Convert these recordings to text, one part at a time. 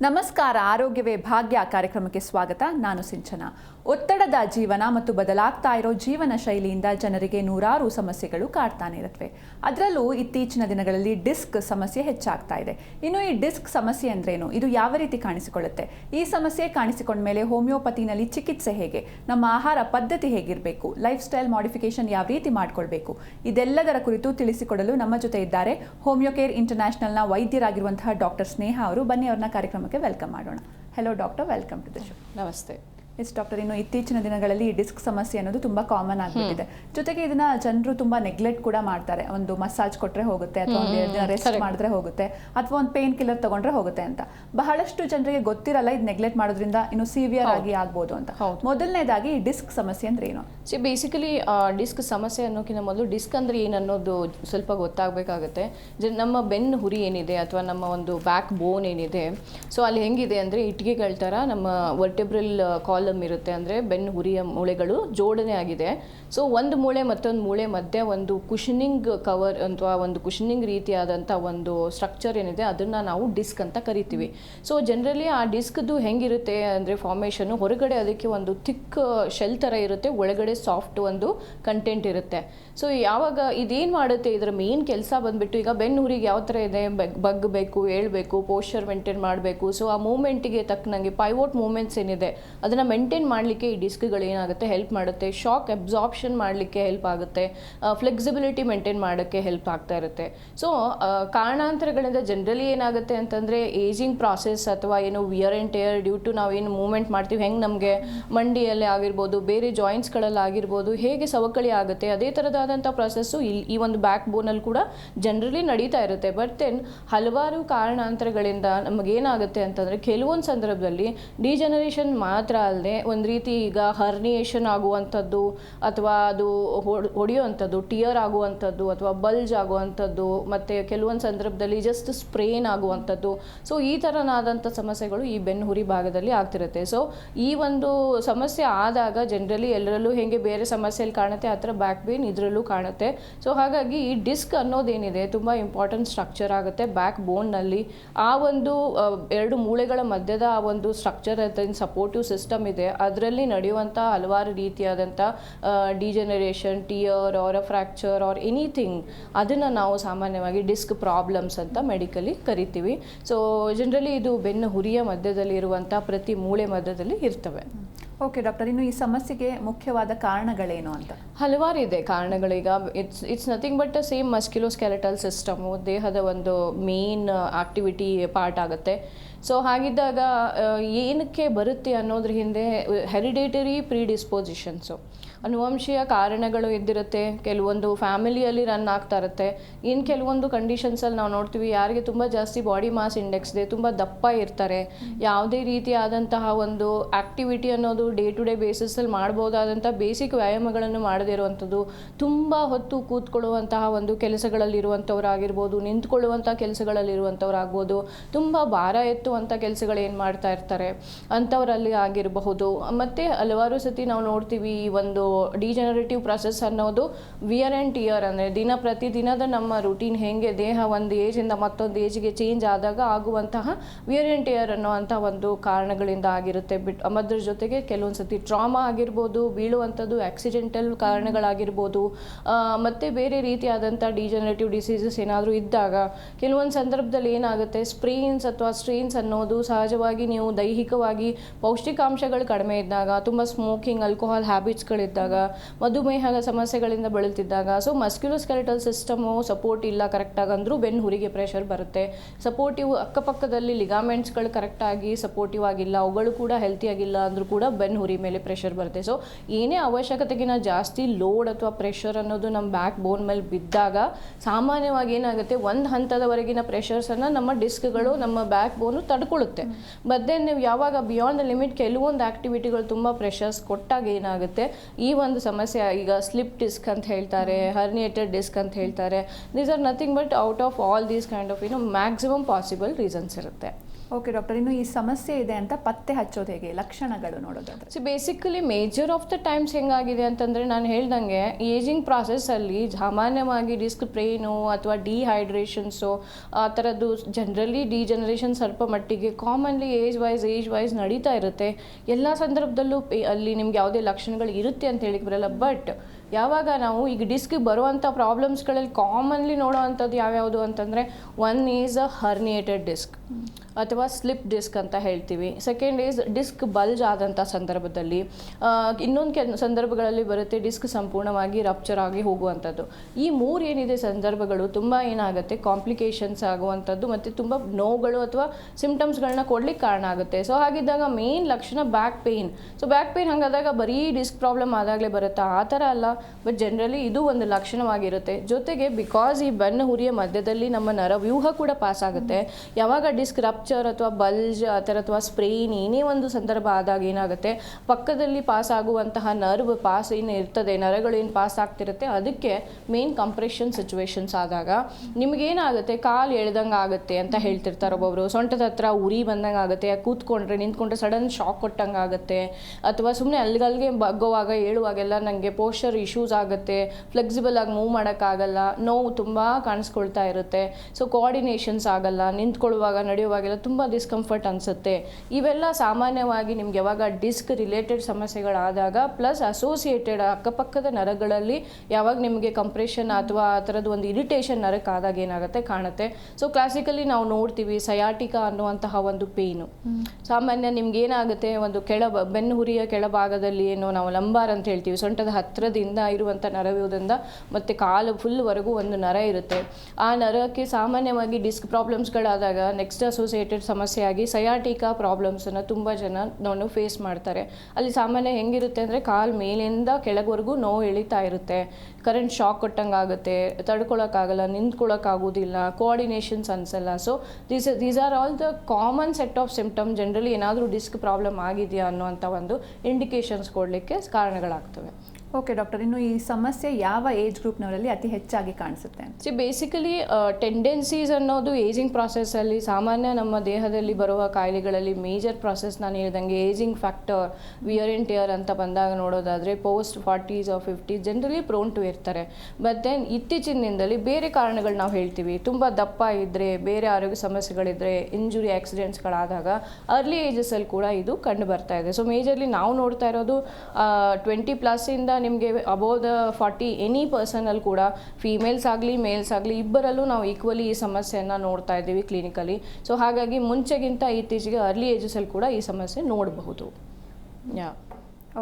ನಮಸ್ಕಾರ ಆರೋಗ್ಯವೇ ಭಾಗ್ಯ ಕಾರ್ಯಕ್ರಮಕ್ಕೆ ಸ್ವಾಗತ. ನಾನು ಸಿಂಚನ. ಒತ್ತಡದ ಜೀವನ ಮತ್ತು ಬದಲಾಗ್ತಾ ಇರೋ ಜೀವನ ಶೈಲಿಯಿಂದ ಜನರಿಗೆ ನೂರಾರು ಸಮಸ್ಯೆಗಳು ಕಾಡ್ತಾನೆ ಇರುತ್ತವೆ ಅದರಲ್ಲೂ ಇತ್ತೀಚಿನ ದಿನಗಳಲ್ಲಿ ಡಿಸ್ಕ್ ಸಮಸ್ಯೆ ಹೆಚ್ಚಾಗ್ತಾ ಇದೆ. ಇನ್ನು ಈ ಡಿಸ್ಕ್ ಸಮಸ್ಯೆ ಅಂದ್ರೇನು? ಇದು ಯಾವ ರೀತಿ ಕಾಣಿಸಿಕೊಳ್ಳುತ್ತೆ? ಈ ಸಮಸ್ಯೆ ಕಾಣಿಸಿಕೊಂಡ ಮೇಲೆ ಹೋಮಿಯೋಪತಿನಲ್ಲಿ ಚಿಕಿತ್ಸೆ ಹೇಗೆ? ನಮ್ಮ ಆಹಾರ ಪದ್ಧತಿ ಹೇಗಿರಬೇಕು? ಲೈಫ್ ಸ್ಟೈಲ್ ಮಾಡಿಫಿಕೇಶನ್ ಯಾವ ರೀತಿ ಮಾಡ್ಕೊಳ್ಬೇಕು? ಇದೆಲ್ಲದರ ಕುರಿತು ತಿಳಿಸಿಕೊಡಲು ನಮ್ಮ ಜೊತೆ ಇದ್ದಾರೆ ಹೋಮಿಯೋಕೇರ್ ಇಂಟರ್ನ್ಯಾಷನಲ್ನ ವೈದ್ಯರಾಗಿರುವಂತಹ ಡಾಕ್ಟರ್ ಸ್ನೇಹ ಅವರು. ಬನ್ನಿ ಅವ್ರನ್ನ ಕಾರ್ಯಕ್ರಮಕ್ಕೆ ವೆಲ್ಕಮ್ ಮಾಡೋಣ. Hello doctor welcome to the show ನಮಸ್ತೆ. ಎಸ್ ಡಾಕ್ಟರ್ ಇನ್ನು ಇತ್ತೀಚಿನ ದಿನಗಳಲ್ಲಿ ಈ ಡಿಸ್ಕ್ ಸಮಸ್ಯೆ ಅನ್ನೋದು ತುಂಬಾ ಕಾಮನ್ ಆಗಿಬಿಟ್ಟಿದೆ. ಜೊತೆಗೆ ಇದನ್ನ ಜನರು ತುಂಬಾ ನೆಗ್ಲೆಕ್ಟ್ ಕೂಡ ಮಾಡ್ತಾರೆ. ಒಂದು ಮಸಾಜ್ ಕೊಟ್ರೆ ಹೋಗುತ್ತೆ ಅಥವಾ ಒಂದು ಎರಡು ದಿನ ರೆಸ್ಟ್ ಮಾಡಿದ್ರೆ ಹೋಗುತ್ತೆ ಅಥವಾ ಒಂದು ಪೇನ್ ಕಿಲ್ಲರ್ ತಗೊಂಡ್ರೆ ಹೋಗುತ್ತೆ ಅಂತ. ಬಹಳಷ್ಟು ಜನರಿಗೆ ಗೊತ್ತಿರಲ್ಲ ಇದು ನೆಗ್ಲೆಕ್ಟ್ ಮಾಡೋದ್ರಿಂದ ಇನ್ನು ಸಿವಿಯರ್ ಆಗಿ ಆಗ್ಬೋದು ಅಂತ. ಮೊದಲನೇದಾಗಿ ಡಿಸ್ಕ್ ಸಮಸ್ಯೆ ಅಂದ್ರೆ ಏನು? ಸಿ ಬೇಸಿಕಲಿ ಡಿಸ್ಕ್ ಸಮಸ್ಯೆ ಅನ್ನೋಕ್ಕಿಂತ ಮೊದಲು ಡಿಸ್ಕ್ ಅಂದ್ರೆ ಏನು ಅನ್ನೋದು ಸ್ವಲ್ಪ ಗೊತ್ತಾಗಬೇಕಾಗುತ್ತೆ. ನಮ್ಮ ಬೆನ್ ಹುರಿ ಏನಿದೆ ಅಥವಾ ನಮ್ಮ ಒಂದು ಬ್ಯಾಕ್ ಬೋನ್ ಏನಿದೆ ಸೊ ಅಲ್ಲಿ ಹೆಂಗಿದೆ ಅಂದ್ರೆ ಇಟ್ಟಿಗೆಗಳ ತರ ನಮ್ಮ ವರ್ಟೆಬ್ರಲ್ ಕಾಲಮ್ ಇರುತ್ತೆ ಅಂದರೆ ಬೆನ್ನು ಹುರಿಯ ಮೂಳೆಗಳು ಜೋಡಣೆ ಆಗಿದೆ. ಸೊ ಒಂದು ಮೂಳೆ ಮತ್ತೊಂದು ಮೂಳೆ ಮಧ್ಯೆ ಒಂದು ಕುಷನಿಂಗ್ ಕವರ್ ಅಥವಾ ಒಂದು ಕುಷನಿಂಗ್ ರೀತಿಯಾದಂಥ ಒಂದು ಸ್ಟ್ರಕ್ಚರ್ ಏನಿದೆ, ಅದನ್ನು ನಾವು ಡಿಸ್ಕ್ ಅಂತ ಕರಿತೀವಿ. ಸೊ ಜನರಲಿ ಆ ಡಿಸ್ಕ್ದು ಹೆಂಗಿರುತ್ತೆ ಅಂದರೆ ಫಾರ್ಮೇಷನ್ ಹೊರಗಡೆ ಅದಕ್ಕೆ ಒಂದು ಥಿಕ್ ಶೆಲ್ ಥರ ಇರುತ್ತೆ, ಒಳಗಡೆ ಸಾಫ್ಟ್ ಒಂದು ಕಂಟೆಂಟ್ ಇರುತ್ತೆ. ಸೊ ಯಾವಾಗ ಇದೇನು ಮಾಡುತ್ತೆ, ಇದರ ಮೇನ್ ಕೆಲಸ ಬಂದ್ಬಿಟ್ಟು ಈಗ ಬೆನ್ನು ಹುರಿಗೆ ಯಾವ ಥರ ಇದೆ, ಬಗ್ ಬಗ್ಗಬೇಕು ಏಳಬೇಕು ಪೋಸ್ಚರ್ ಮೇಂಟೈನ್ ಮಾಡಬೇಕು. ಸೊ ಆ ಮೂಮೆಂಟಿಗೆ ತಕ್ಕನಂಗೆ ಪೈವೋಟ್ ಮೂಮೆಂಟ್ಸ್ ಏನಿದೆ, ಅದನ್ನು ಮೇಂಟೈನ್ ಮಾಡಲಿಕ್ಕೆ ಈ ಡಿಸ್ಕ್ಗಳು ಏನಾಗುತ್ತೆ? ಹೆಲ್ಪ್ ಮಾಡುತ್ತೆ. ಶಾಕ್ ಅಬ್ಸಾರ್ಪ್ಷನ್ ಮಾಡಲಿಕ್ಕೆ ಹೆಲ್ಪ್ ಆಗುತ್ತೆ. ಫ್ಲೆಕ್ಸಿಬಿಲಿಟಿ ಮೇಂಟೈನ್ ಮಾಡೋಕ್ಕೆ ಹೆಲ್ಪ್ ಆಗ್ತಾ ಇರುತ್ತೆ. ಸೊ ಕಾರಣಾಂತರಗಳಿಂದ ಜನರಲಿ ಏನಾಗುತ್ತೆ ಅಂತಂದರೆ ಏಜಿಂಗ್ ಪ್ರಾಸೆಸ್ ಅಥವಾ ಏನು wear and tear due to ನಾವೇನು ಮೂವ್ಮೆಂಟ್ ಮಾಡ್ತೀವಿ, ಹೆಂಗೆ ನಮಗೆ ಮಂಡಿಯಲ್ಲಿ ಆಗಿರ್ಬೋದು, ಬೇರೆ ಜಾಯಿಂಟ್ಸ್ಗಳಲ್ಲಿ ಆಗಿರ್ಬೋದು, ಹೇಗೆ ಸವಕಳಿ ಆಗುತ್ತೆ, ಅದೇ ಥರದಾದಂಥ ಪ್ರಾಸೆಸ್ಸು ಇಲ್ಲಿ ಈ ಒಂದು ಬ್ಯಾಕ್ ಬೋನಲ್ಲಿ ಕೂಡ ಜನರಲಿ ನಡೀತಾ ಇರುತ್ತೆ. ಬಟ್ ದೆನ್ ಹಲವಾರು ಕಾರಣಾಂತರಗಳಿಂದ ನಮಗೇನಾಗುತ್ತೆ ಅಂತಂದರೆ, ಕೆಲವೊಂದು ಸಂದರ್ಭದಲ್ಲಿ ಡಿಜನರೇಷನ್ ಮಾತ್ರ ಅಲ್ಲದೆ ಒಂದು ರೀತಿ ಈಗ ಹರ್ನಿಯೇಷನ್ ಆಗುವಂಥದ್ದು ಅಥವಾ ಅದು ಹೊಡ್- ಹೊಡೆಯುವಂಥದ್ದು, ಟಿಯರ್ ಆಗುವಂಥದ್ದು ಅಥವಾ ಬಲ್ಜ್ ಆಗುವಂಥದ್ದು, ಮತ್ತು ಕೆಲವೊಂದು ಸಂದರ್ಭದಲ್ಲಿ ಜಸ್ಟ್ ಸ್ಪ್ರೇನ್ ಆಗುವಂಥದ್ದು. ಸೊ ಈ ಥರನಾದಂಥ ಸಮಸ್ಯೆಗಳು ಈ ಬೆನ್ನುಹುರಿ ಭಾಗದಲ್ಲಿ ಆಗ್ತಿರುತ್ತೆ. ಸೊ ಈ ಒಂದು ಸಮಸ್ಯೆ ಆದಾಗ ಜನರಲಿ ಎಲ್ಲರಲ್ಲೂ ಹೇಗೆ ಬೇರೆ ಸಮಸ್ಯೆಯಲ್ಲಿ ಕಾಣುತ್ತೆ ಆ ಥರ ಬ್ಯಾಕ್ ಪೇನ್ ಇದರಲ್ಲೂ ಕಾಣುತ್ತೆ. ಸೊ ಹಾಗಾಗಿ ಈ ಡಿಸ್ಕ್ ಅನ್ನೋದೇನಿದೆ ತುಂಬ ಇಂಪಾರ್ಟೆಂಟ್ ಸ್ಟ್ರಕ್ಚರ್ ಆಗುತ್ತೆ. ಬ್ಯಾಕ್ ಬೋನ್ನಲ್ಲಿ ಆ ಒಂದು ಎರಡು ಮೂಳೆಗಳ ಮಧ್ಯದ ಆ ಒಂದು ಸ್ಟ್ರಕ್ಚರ್ ಸಪೋರ್ಟಿವ್ ಸಿಸ್ಟಮ್ ಇದೆ ಅದರಲ್ಲಿ ನಡೆಯುವಂಥ ಹಲವಾರು ರೀತಿಯಾದಂಥ degeneration tear or a fracture or anything ಅದನ್ನು ನಾವು ಸಾಮಾನ್ಯವಾಗಿ ಡಿಸ್ಕ್ ಪ್ರಾಬ್ಲಮ್ಸ್ ಅಂತ ಮೆಡಿಕಲಿ ಕರಿತೀವಿ. ಸೊ ಜನರಲಿ ಇದು ಬೆನ್ನು, ಹುರಿಯ ಮಧ್ಯದಲ್ಲಿ ಇರುವಂಥ ಪ್ರತಿ ಮೂಳೆ ಮಧ್ಯದಲ್ಲಿ ಇರ್ತವೆ. ಓಕೆ ಡಾಕ್ಟರ್ ಇನ್ನು ಈ ಸಮಸ್ಯೆಗೆ ಮುಖ್ಯವಾದ ಕಾರಣಗಳೇನು ಅಂತ? ಹಲವಾರು ಇದೆ ಕಾರಣಗಳೀಗ it's it's nothing but same musculoskeletal system ದೇಹದ ಒಂದು ಮೇನ್ ಆಕ್ಟಿವಿಟಿ ಪಾರ್ಟ್ ಆಗುತ್ತೆ. ಸೊ ಹಾಗಿದ್ದಾಗ ಏನಕ್ಕೆ ಬರುತ್ತೆ ಅನ್ನೋದ್ರ ಹಿಂದೆ ಹೆರಿಡೇಟರಿ ಪ್ರೀಡಿಸ್ಪೋಸಿಷನ್ಸು ಅನುವಂಶೀಯ ಕಾರಣಗಳು ಇದ್ದಿರುತ್ತೆ. ಕೆಲವೊಂದು ಫ್ಯಾಮಿಲಿಯಲ್ಲಿ ರನ್ ಆಗ್ತಾ ಇರುತ್ತೆ. ಇನ್ನು ಕೆಲವೊಂದು ಕಂಡೀಷನ್ಸಲ್ಲಿ ನಾವು ನೋಡ್ತೀವಿ, ಯಾರಿಗೆ ತುಂಬ ಜಾಸ್ತಿ ಬಾಡಿ ಮಾಸ್ ಇಂಡೆಕ್ಸ್ ಇದೆ ತುಂಬ ದಪ್ಪ ಇರ್ತಾರೆ. ಯಾವುದೇ ರೀತಿಯಾದಂತಹ ಒಂದು ಆ್ಯಕ್ಟಿವಿಟಿ ಅನ್ನೋದು ಡೇ ಟು ಡೇ ಬೇಸಿಸಲ್ಲಿ ಮಾಡ್ಬೋದಾದಂಥ ಬೇಸಿಕ್ ವ್ಯಾಯಾಮಗಳನ್ನು ಮಾಡದೇ ಇರುವಂಥದ್ದು ತುಂಬ ಹೊತ್ತು ಕೂತ್ಕೊಳ್ಳುವಂತಹ ಒಂದು ಕೆಲಸಗಳಲ್ಲಿರುವಂಥವ್ರು ಆಗಿರ್ಬೋದು ನಿಂತ್ಕೊಳ್ಳುವಂಥ ಕೆಲಸಗಳಲ್ಲಿರುವಂಥವ್ರು ತುಂಬ ಭಾರ ಎತ್ತುವಂಥ ಕೆಲಸಗಳು ಏನು ಮಾಡ್ತಾ ಇರ್ತಾರೆ, ಅಂಥವರಲ್ಲಿ ಆಗಿರಬಹುದು. ಮತ್ತು ಹಲವಾರು ಸತಿ ನಾವು ನೋಡ್ತೀವಿ, ಈ ಒಂದು ಡಿಜನರೇಟಿವ್ ಪ್ರಾಸೆಸ್ ಅನ್ನೋದು ವಿಯರ್ ಆ್ಯಂಡ್ ಟಿಯರ್ ಅಂದರೆ ದಿನ ಪ್ರತಿದಿನದ ನಮ್ಮ ರುಟೀನ್ ಹೇಗೆ ದೇಹ ಒಂದು ಏಜಿಂದ ಮತ್ತೊಂದು ಏಜಿಗೆ ಚೇಂಜ್ ಆದಾಗ ಆಗುವಂತಹ ವಿಯರ್ ಆ್ಯಂಡ್ ಟಿಯರ್ ಅನ್ನೋವಂಥ ಒಂದು ಕಾರಣಗಳಿಂದ ಆಗಿರುತ್ತೆ. ಬಿಟ್ ಅದ್ರ ಜೊತೆಗೆ ಕೆಲವೊಂದು ಸತಿ ಟ್ರಾಮಾ ಆಗಿರ್ಬೋದು, ಬೀಳುವಂಥದ್ದು ಆಕ್ಸಿಡೆಂಟಲ್ ಕಾರಣಗಳಾಗಿರ್ಬೋದು ಮತ್ತು ಬೇರೆ ರೀತಿಯಾದಂಥ ಡಿಜನರೇಟಿವ್ ಡಿಸೀಸಸ್ ಏನಾದರೂ ಇದ್ದಾಗ ಕೆಲವೊಂದು ಸಂದರ್ಭದಲ್ಲಿ ಏನಾಗುತ್ತೆ, ಸ್ಪ್ರೇನ್ಸ್ ಅಥವಾ ಸ್ಟ್ರೇನ್ಸ್ ಅನ್ನೋದು ಸಹಜವಾಗಿ ನೀವು ದೈಹಿಕವಾಗಿ ಪೌಷ್ಟಿಕಾಂಶಗಳು ಕಡಿಮೆ ಇದ್ದಾಗ, ತುಂಬ ಸ್ಮೋಕಿಂಗ್ ಆಲ್ಕೋಹಾಲ್ ಹ್ಯಾಬಿಟ್ಸ್ಗಳಿದ್ದಾಗ ಮಧುಮೇಹದ ಸಮಸ್ಯೆಗಳಿಂದ ಬಳಲ್ತಿದ್ದಾಗ ಸೊ ಮಸ್ಕ್ಯುಲೋಸ್ಕೆಲೆಟಲ್ ಸಿಸ್ಟಮು ಸಪೋರ್ಟ್ ಇಲ್ಲ ಕರೆಕ್ಟಾಗಿ ಅಂದರೂ ಬೆನ್ನು ಹುರಿಗೆ ಪ್ರೆಷರ್ ಬರುತ್ತೆ. ಸಪೋರ್ಟಿವ್ ಅಕ್ಕಪಕ್ಕದಲ್ಲಿ ಲಿಗಾಮೆಂಟ್ಸ್ಗಳು ಕರೆಕ್ಟಾಗಿ ಸಪೋರ್ಟಿವ್ ಆಗಿಲ್ಲ, ಅವುಗಳು ಕೂಡ ಹೆಲ್ತಿಯಾಗಿಲ್ಲ ಅಂದರೂ ಕೂಡ ಬೆನ್ನು ಹುರಿ ಮೇಲೆ ಪ್ರೆಷರ್ ಬರುತ್ತೆ. ಸೊ ಏನೇ ಅವಶ್ಯಕತೆಗಿನ ಜಾಸ್ತಿ ಲೋಡ್ ಅಥವಾ ಪ್ರೆಷರ್ ಅನ್ನೋದು ನಮ್ಮ ಬ್ಯಾಕ್ ಬೋನ್ ಮೇಲೆ ಬಿದ್ದಾಗ, ಸಾಮಾನ್ಯವಾಗಿ ಏನಾಗುತ್ತೆ, ಒಂದು ಹಂತದವರೆಗಿನ ಪ್ರೆಷರ್ಸನ್ನು ನಮ್ಮ ಡಿಸ್ಕ್ಗಳು ನಮ್ಮ ಬ್ಯಾಕ್ ಬೋನು ತಡ್ಕೊಳ್ಳುತ್ತೆ ಮತ್ತೆ ನೀವು ಯಾವಾಗ ಬಿಯಾಂಡ್ ದ ಲಿಮಿಟ್ ಕೆಲವೊಂದು ಆಕ್ಟಿವಿಟಿಗಳು ತುಂಬ ಪ್ರೆಷರ್ಸ್ ಕೊಟ್ಟಾಗ ಏನಾಗುತ್ತೆ ಒಂದು ಸಮಸ್ಯೆ ಈಗ ಸ್ಲಿಪ್ ಡಿಸ್ಕ್ ಅಂತ ಹೇಳ್ತಾರೆ ಹರ್ನಿಯೇಟೆಡ್ ಡಿಸ್ಕ್ ಅಂತ ಹೇಳ್ತಾರೆ. These are nothing but out of all these kind of ಏನು ಮ್ಯಾಕ್ಸಿಮಮ್ ಪಾಸಿಬಲ್ ರೀಸನ್ಸ್ ಇರುತ್ತೆ. ಓಕೆ ಡಾಕ್ಟರ್ ಇನ್ನು ಈ ಸಮಸ್ಯೆ ಇದೆ ಅಂತ ಪತ್ತೆ ಹಚ್ಚೋದು ಹೇಗೆ? ಲಕ್ಷಣಗಳು ನೋಡೋದಾದ್ರೆ. So basically major of the times ಹೆಂಗಾಗಿದೆ ಅಂತಂದರೆ ನಾನು ಹೇಳ್ದಂಗೆ ಏಜಿಂಗ್ ಪ್ರಾಸೆಸ್ಸಲ್ಲಿ ಸಾಮಾನ್ಯವಾಗಿ ಡಿಸ್ಕ್ ಪ್ರೇನು ಅಥವಾ ಡಿಹೈಡ್ರೇಷನ್ಸು ಆ ಥರದ್ದು ಜನರಲಿ ಡಿಜನರೇಷನ್ ಸ್ವಲ್ಪ ಮಟ್ಟಿಗೆ commonly age wise age wise ನಡೀತಾ ಇರುತ್ತೆ. ಎಲ್ಲ ಸಂದರ್ಭದಲ್ಲೂ ಅಲ್ಲಿ ನಿಮ್ಗೆ ಯಾವುದೇ ಲಕ್ಷಣಗಳು ಇರುತ್ತೆ ಅಂತ ಹೇಳಿಕ್ ಬರಲ್ಲ. ಬಟ್ ಯಾವಾಗ ನಾವು ಈಗ ಡಿಸ್ಕ್ ಬರುವಂಥ ಪ್ರಾಬ್ಲಮ್ಸ್ಗಳಲ್ಲಿ ಕಾಮನ್ಲಿ ನೋಡೋವಂಥದ್ದು ಯಾವ್ಯಾವುದು ಅಂತಂದರೆ one is a herniated disc ಅಥವಾ ಸ್ಲಿಪ್ ಡಿಸ್ಕ್ ಅಂತ ಹೇಳ್ತೀವಿ. ಸೆಕೆಂಡ್ ಈಸ್ ಡಿಸ್ಕ್ ಬಲ್ಜ್ ಆದಂಥ ಸಂದರ್ಭದಲ್ಲಿ ಇನ್ನೊಂದು ಕೆಲ, ಸಂದರ್ಭಗಳಲ್ಲಿ ಬರುತ್ತೆ ಡಿಸ್ಕ್ ಸಂಪೂರ್ಣವಾಗಿ ರಪ್ಚರ್ ಆಗಿ ಹೋಗುವಂಥದ್ದು. ಈ ಮೂರು ಏನಿದೆ ಸಂದರ್ಭಗಳು, ತುಂಬ ಏನಾಗುತ್ತೆ ಕಾಂಪ್ಲಿಕೇಶನ್ಸ್ ಆಗುವಂಥದ್ದು ಮತ್ತು ತುಂಬ ನೋವುಗಳು ಅಥವಾ ಸಿಂಪ್ಟಮ್ಸ್ಗಳನ್ನ ಕೊಡ್ಲಿಕ್ಕೆ ಕಾರಣ ಆಗುತ್ತೆ. ಸೊ ಹಾಗಿದ್ದಾಗ ಮೇನ್ ಲಕ್ಷಣ back pain so back pain ಹಾಗಾದಾಗ ಬರೀ ಡಿಸ್ಕ್ ಪ್ರಾಬ್ಲಮ್ ಆದಾಗಲೇ ಬರುತ್ತಾ? ಆ ಥರ ಅಲ್ಲ. ಬಟ್ ಜನರಲಿ ಇದು ಒಂದು ಲಕ್ಷಣವಾಗಿರುತ್ತೆ. ಜೊತೆಗೆ ಬಿಕಾಸ್ ಈ ಬೆನ್ನು ಹುರಿಯ ಮಧ್ಯದಲ್ಲಿ ನಮ್ಮ ನರವ್ಯೂಹ ಕೂಡ ಪಾಸ್ ಆಗುತ್ತೆ. ಯಾವಾಗ ಡಿಸ್ಕ್ ರಪ್ಚರ್ ಅಥವಾ ಬಲ್ಜ್, ಆ ಥರ ಅಥವಾ ಸ್ಪ್ರೇನ್ ಏನೇ ಒಂದು ಸಂದರ್ಭ ಆದಾಗ ಏನಾಗುತ್ತೆ? ಪಕ್ಕದಲ್ಲಿ ಪಾಸ್ ಆಗುವಂತಹ ನರ್ವ್ ಪಾಸ್ ಏನು ಇರ್ತದೆ, ನರಗಳು ಪಾಸ್ ಆಗ್ತಿರುತ್ತೆ, ಅದಕ್ಕೆ ಮೇನ್ ಕಂಪ್ರೆಷನ್ ಸಿಚುವೇಶನ್ಸ್ ಆದಾಗ ನಿಮಗೇನಾಗುತ್ತೆ? ಕಾಲು ಎಳ್ದಂಗೆ ಆಗುತ್ತೆ ಅಂತ ಹೇಳ್ತಿರ್ತಾರೆ ಒಬ್ಬೊಬ್ರು. ಸೊಂಟದ ಹತ್ರ ಉರಿ ಬಂದಂಗೆ ಆಗುತ್ತೆ, ಕೂತ್ಕೊಂಡ್ರೆ, ನಿಂತ್ಕೊಂಡ್ರೆ ಸಡನ್ ಶಾಕ್ ಕೊಟ್ಟಂಗೆ ಆಗುತ್ತೆ, ಅಥವಾ ಸುಮ್ಮನೆ ಅಲ್ಗಲ್ಗೆ ಬಗ್ಗೋವಾಗ ಏಳುವಾಗೆಲ್ಲ ನನಗೆ ಪೋಶ್ಚರ್ ಇಶ್ಯೂಸ್ ಆಗುತ್ತೆ ಫ್ಲೆಕ್ಸಿಬಲ್ ಆಗಿ ಮೂವ್ ಮಾಡೋಕ್ಕಾಗಲ್ಲ ನೋವು ತುಂಬ ಕಾಣಿಸ್ಕೊಳ್ತಾ ಇರುತ್ತೆ. ಸೊ ಕೋಆರ್ಡಿನೇಷನ್ಸ್ ಆಗಲ್ಲ, ನಿಂತ್ಕೊಳ್ಳುವಾಗ, ನಡೆಯುವಾಗೆಲ್ಲ ತುಂಬ ಡಿಸ್ಕಂಫರ್ಟ್ ಅನಿಸುತ್ತೆ. ಇವೆಲ್ಲ ಸಾಮಾನ್ಯವಾಗಿ ನಿಮ್ಗೆ ಯಾವಾಗ ಡಿಸ್ಕ್ ರಿಲೇಟೆಡ್ ಸಮಸ್ಯೆಗಳಾದಾಗ ಪ್ಲಸ್ ಅಸೋಸಿಯೇಟೆಡ್ ಅಕ್ಕಪಕ್ಕದ ನರಗಳಲ್ಲಿ ಯಾವಾಗ ನಿಮಗೆ ಕಂಪ್ರೆಷನ್ ಅಥವಾ ಆ ಥರದ್ದು ಒಂದು ಇರಿಟೇಷನ್ ನರಕ್ಕೆ ಆದಾಗ ಏನಾಗುತ್ತೆ ಕಾಣುತ್ತೆ. ಸೊ ಕ್ಲಾಸಿಕಲಿ ನಾವು ನೋಡ್ತೀವಿ ಸಯಾಟಿಕಾ ಅನ್ನುವಂತಹ ಒಂದು ಪೇಯ್ನು ಸಾಮಾನ್ಯ ನಿಮ್ಗೆ ಏನಾಗುತ್ತೆ ಒಂದು ಕೆಳ ಬೆನ್ನು ಹುರಿಯ ಕೆಳಭಾಗದಲ್ಲಿ ಏನು ನಾವು ಲಂಬಾರ್ ಅಂತ ಹೇಳ್ತೀವಿ. ಸೊಂಟದ ಹತ್ತಿರದಿಂದ ಇರುವಂಥ ನರವಿರುವುದರಿಂದ ಮತ್ತು ಕಾಲು ಫುಲ್ವರೆಗೂ ಒಂದು ನರ ಇರುತ್ತೆ. ಆ ನರಕ್ಕೆ ಸಾಮಾನ್ಯವಾಗಿ ಡಿಸ್ಕ್ ಪ್ರಾಬ್ಲಮ್ಸ್ಗಳಾದಾಗ ನೆಕ್ಸ್ಟ್ ಅಸೋಸಿಯೇಟೆಡ್ ಸಮಸ್ಯೆಯಾಗಿ ಸಯಾಟಿಕಾ ಪ್ರಾಬ್ಲಮ್ಸನ್ನು ತುಂಬ ಜನ ನಾನು ಫೇಸ್ ಮಾಡ್ತಾರೆ. ಅಲ್ಲಿ ಸಾಮಾನ್ಯ ಹೆಂಗಿರುತ್ತೆ ಅಂದರೆ ಕಾಲು ಮೇಲಿಂದ ಕೆಳಗೆವರೆಗೂ ನೋವು ಎಳಿತಾ ಇರುತ್ತೆ. ಕರೆಂಟ್ ಶಾಕ್ ಕೊಟ್ಟಂಗೆ ಆಗುತ್ತೆ ತಡ್ಕೊಳಕ್ಕಾಗಲ್ಲ ನಿಂತ್ಕೊಳ್ಳೋಕ್ಕಾಗೋದಿಲ್ಲ ಕೋಆರ್ಡಿನೇಷನ್ಸ್ ಅನ್ಸಲ್ಲ so these these are all the common set of symptom generally ಏನಾದರೂ ಡಿಸ್ಕ್ ಪ್ರಾಬ್ಲಮ್ ಆಗಿದೆಯಾ ಅನ್ನುವಂಥ ಒಂದು ಇಂಡಿಕೇಶನ್ಸ್ ಕೊಡಲಿಕ್ಕೆ ಕಾರಣಗಳಾಗ್ತವೆ. ಓಕೆ ಡಾಕ್ಟರ್ ಇನ್ನು ಈ ಸಮಸ್ಯೆ ಯಾವ ಏಜ್ ಗ್ರೂಪ್ನವರಲ್ಲಿ ಅತಿ ಹೆಚ್ಚಾಗಿ ಕಾಣಿಸುತ್ತೆ ಸಿ ಬೇಸಿಕಲಿ ಟೆಂಡೆನ್ಸೀಸ್ ಅನ್ನೋದು ಏಜಿಂಗ್ ಪ್ರಾಸೆಸ್ಸಲ್ಲಿ ಸಾಮಾನ್ಯ ನಮ್ಮ ದೇಹದಲ್ಲಿ ಬರುವ ಕಾಯಿಲೆಗಳಲ್ಲಿ ಮೇಜರ್ ಪ್ರಾಸೆಸ್ ನಾನು ಹೇಳ್ದಂಗೆ ageing factor wear and tear ಅಂತ ಬಂದಾಗ ನೋಡೋದಾದರೆ post forties of fifties generally prone to ಇರ್ತಾರೆ. ಬಟ್ ದೆನ್ ಇತ್ತೀಚಿನ ಬೇರೆ ಕಾರಣಗಳು ನಾವು ಹೇಳ್ತೀವಿ. ತುಂಬ ದಪ್ಪ ಇದ್ದರೆ ಬೇರೆ ಆರೋಗ್ಯ ಸಮಸ್ಯೆಗಳಿದ್ದರೆ ಇಂಜುರಿ ಆಕ್ಸಿಡೆಂಟ್ಸ್ಗಳಾದಾಗ ಅರ್ಲಿ ಏಜಸ್ಸಲ್ಲಿ ಕೂಡ ಇದು ಕಂಡು ಬರ್ತಾ ಇದೆ. ಸೊ ಮೇಜರ್ಲಿ ನಾವು ನೋಡ್ತಾ ಇರೋದು ಟ್ವೆಂಟಿ ಪ್ಲಸ್ಸಿಂದ ನಿಮಗೆ ಅಬೋವ್ ದ ಫಾರ್ಟಿ ಎನಿ ಪರ್ಸನಲ್ಲಿ ಕೂಡ ಫೀಮೇಲ್ಸ್ ಆಗಲಿ ಮೇಲ್ಸ್ ಆಗಲಿ ಇಬ್ಬರಲ್ಲೂ ನಾವು ಈಕ್ವಲಿ ಈ ಸಮಸ್ಯೆಯನ್ನು ನೋಡ್ತಾ ಇದ್ದೀವಿ ಕ್ಲಿನಿಕಲಿ ಸೊ ಹಾಗಾಗಿ ಮುಂಚೆಗಿಂತ ಇತ್ತೀಚೆಗೆ ಅರ್ಲಿ ಏಜಸಲ್ಲಿ ಕೂಡ ಈ ಸಮಸ್ಯೆ ನೋಡಬಹುದು. ಯಾ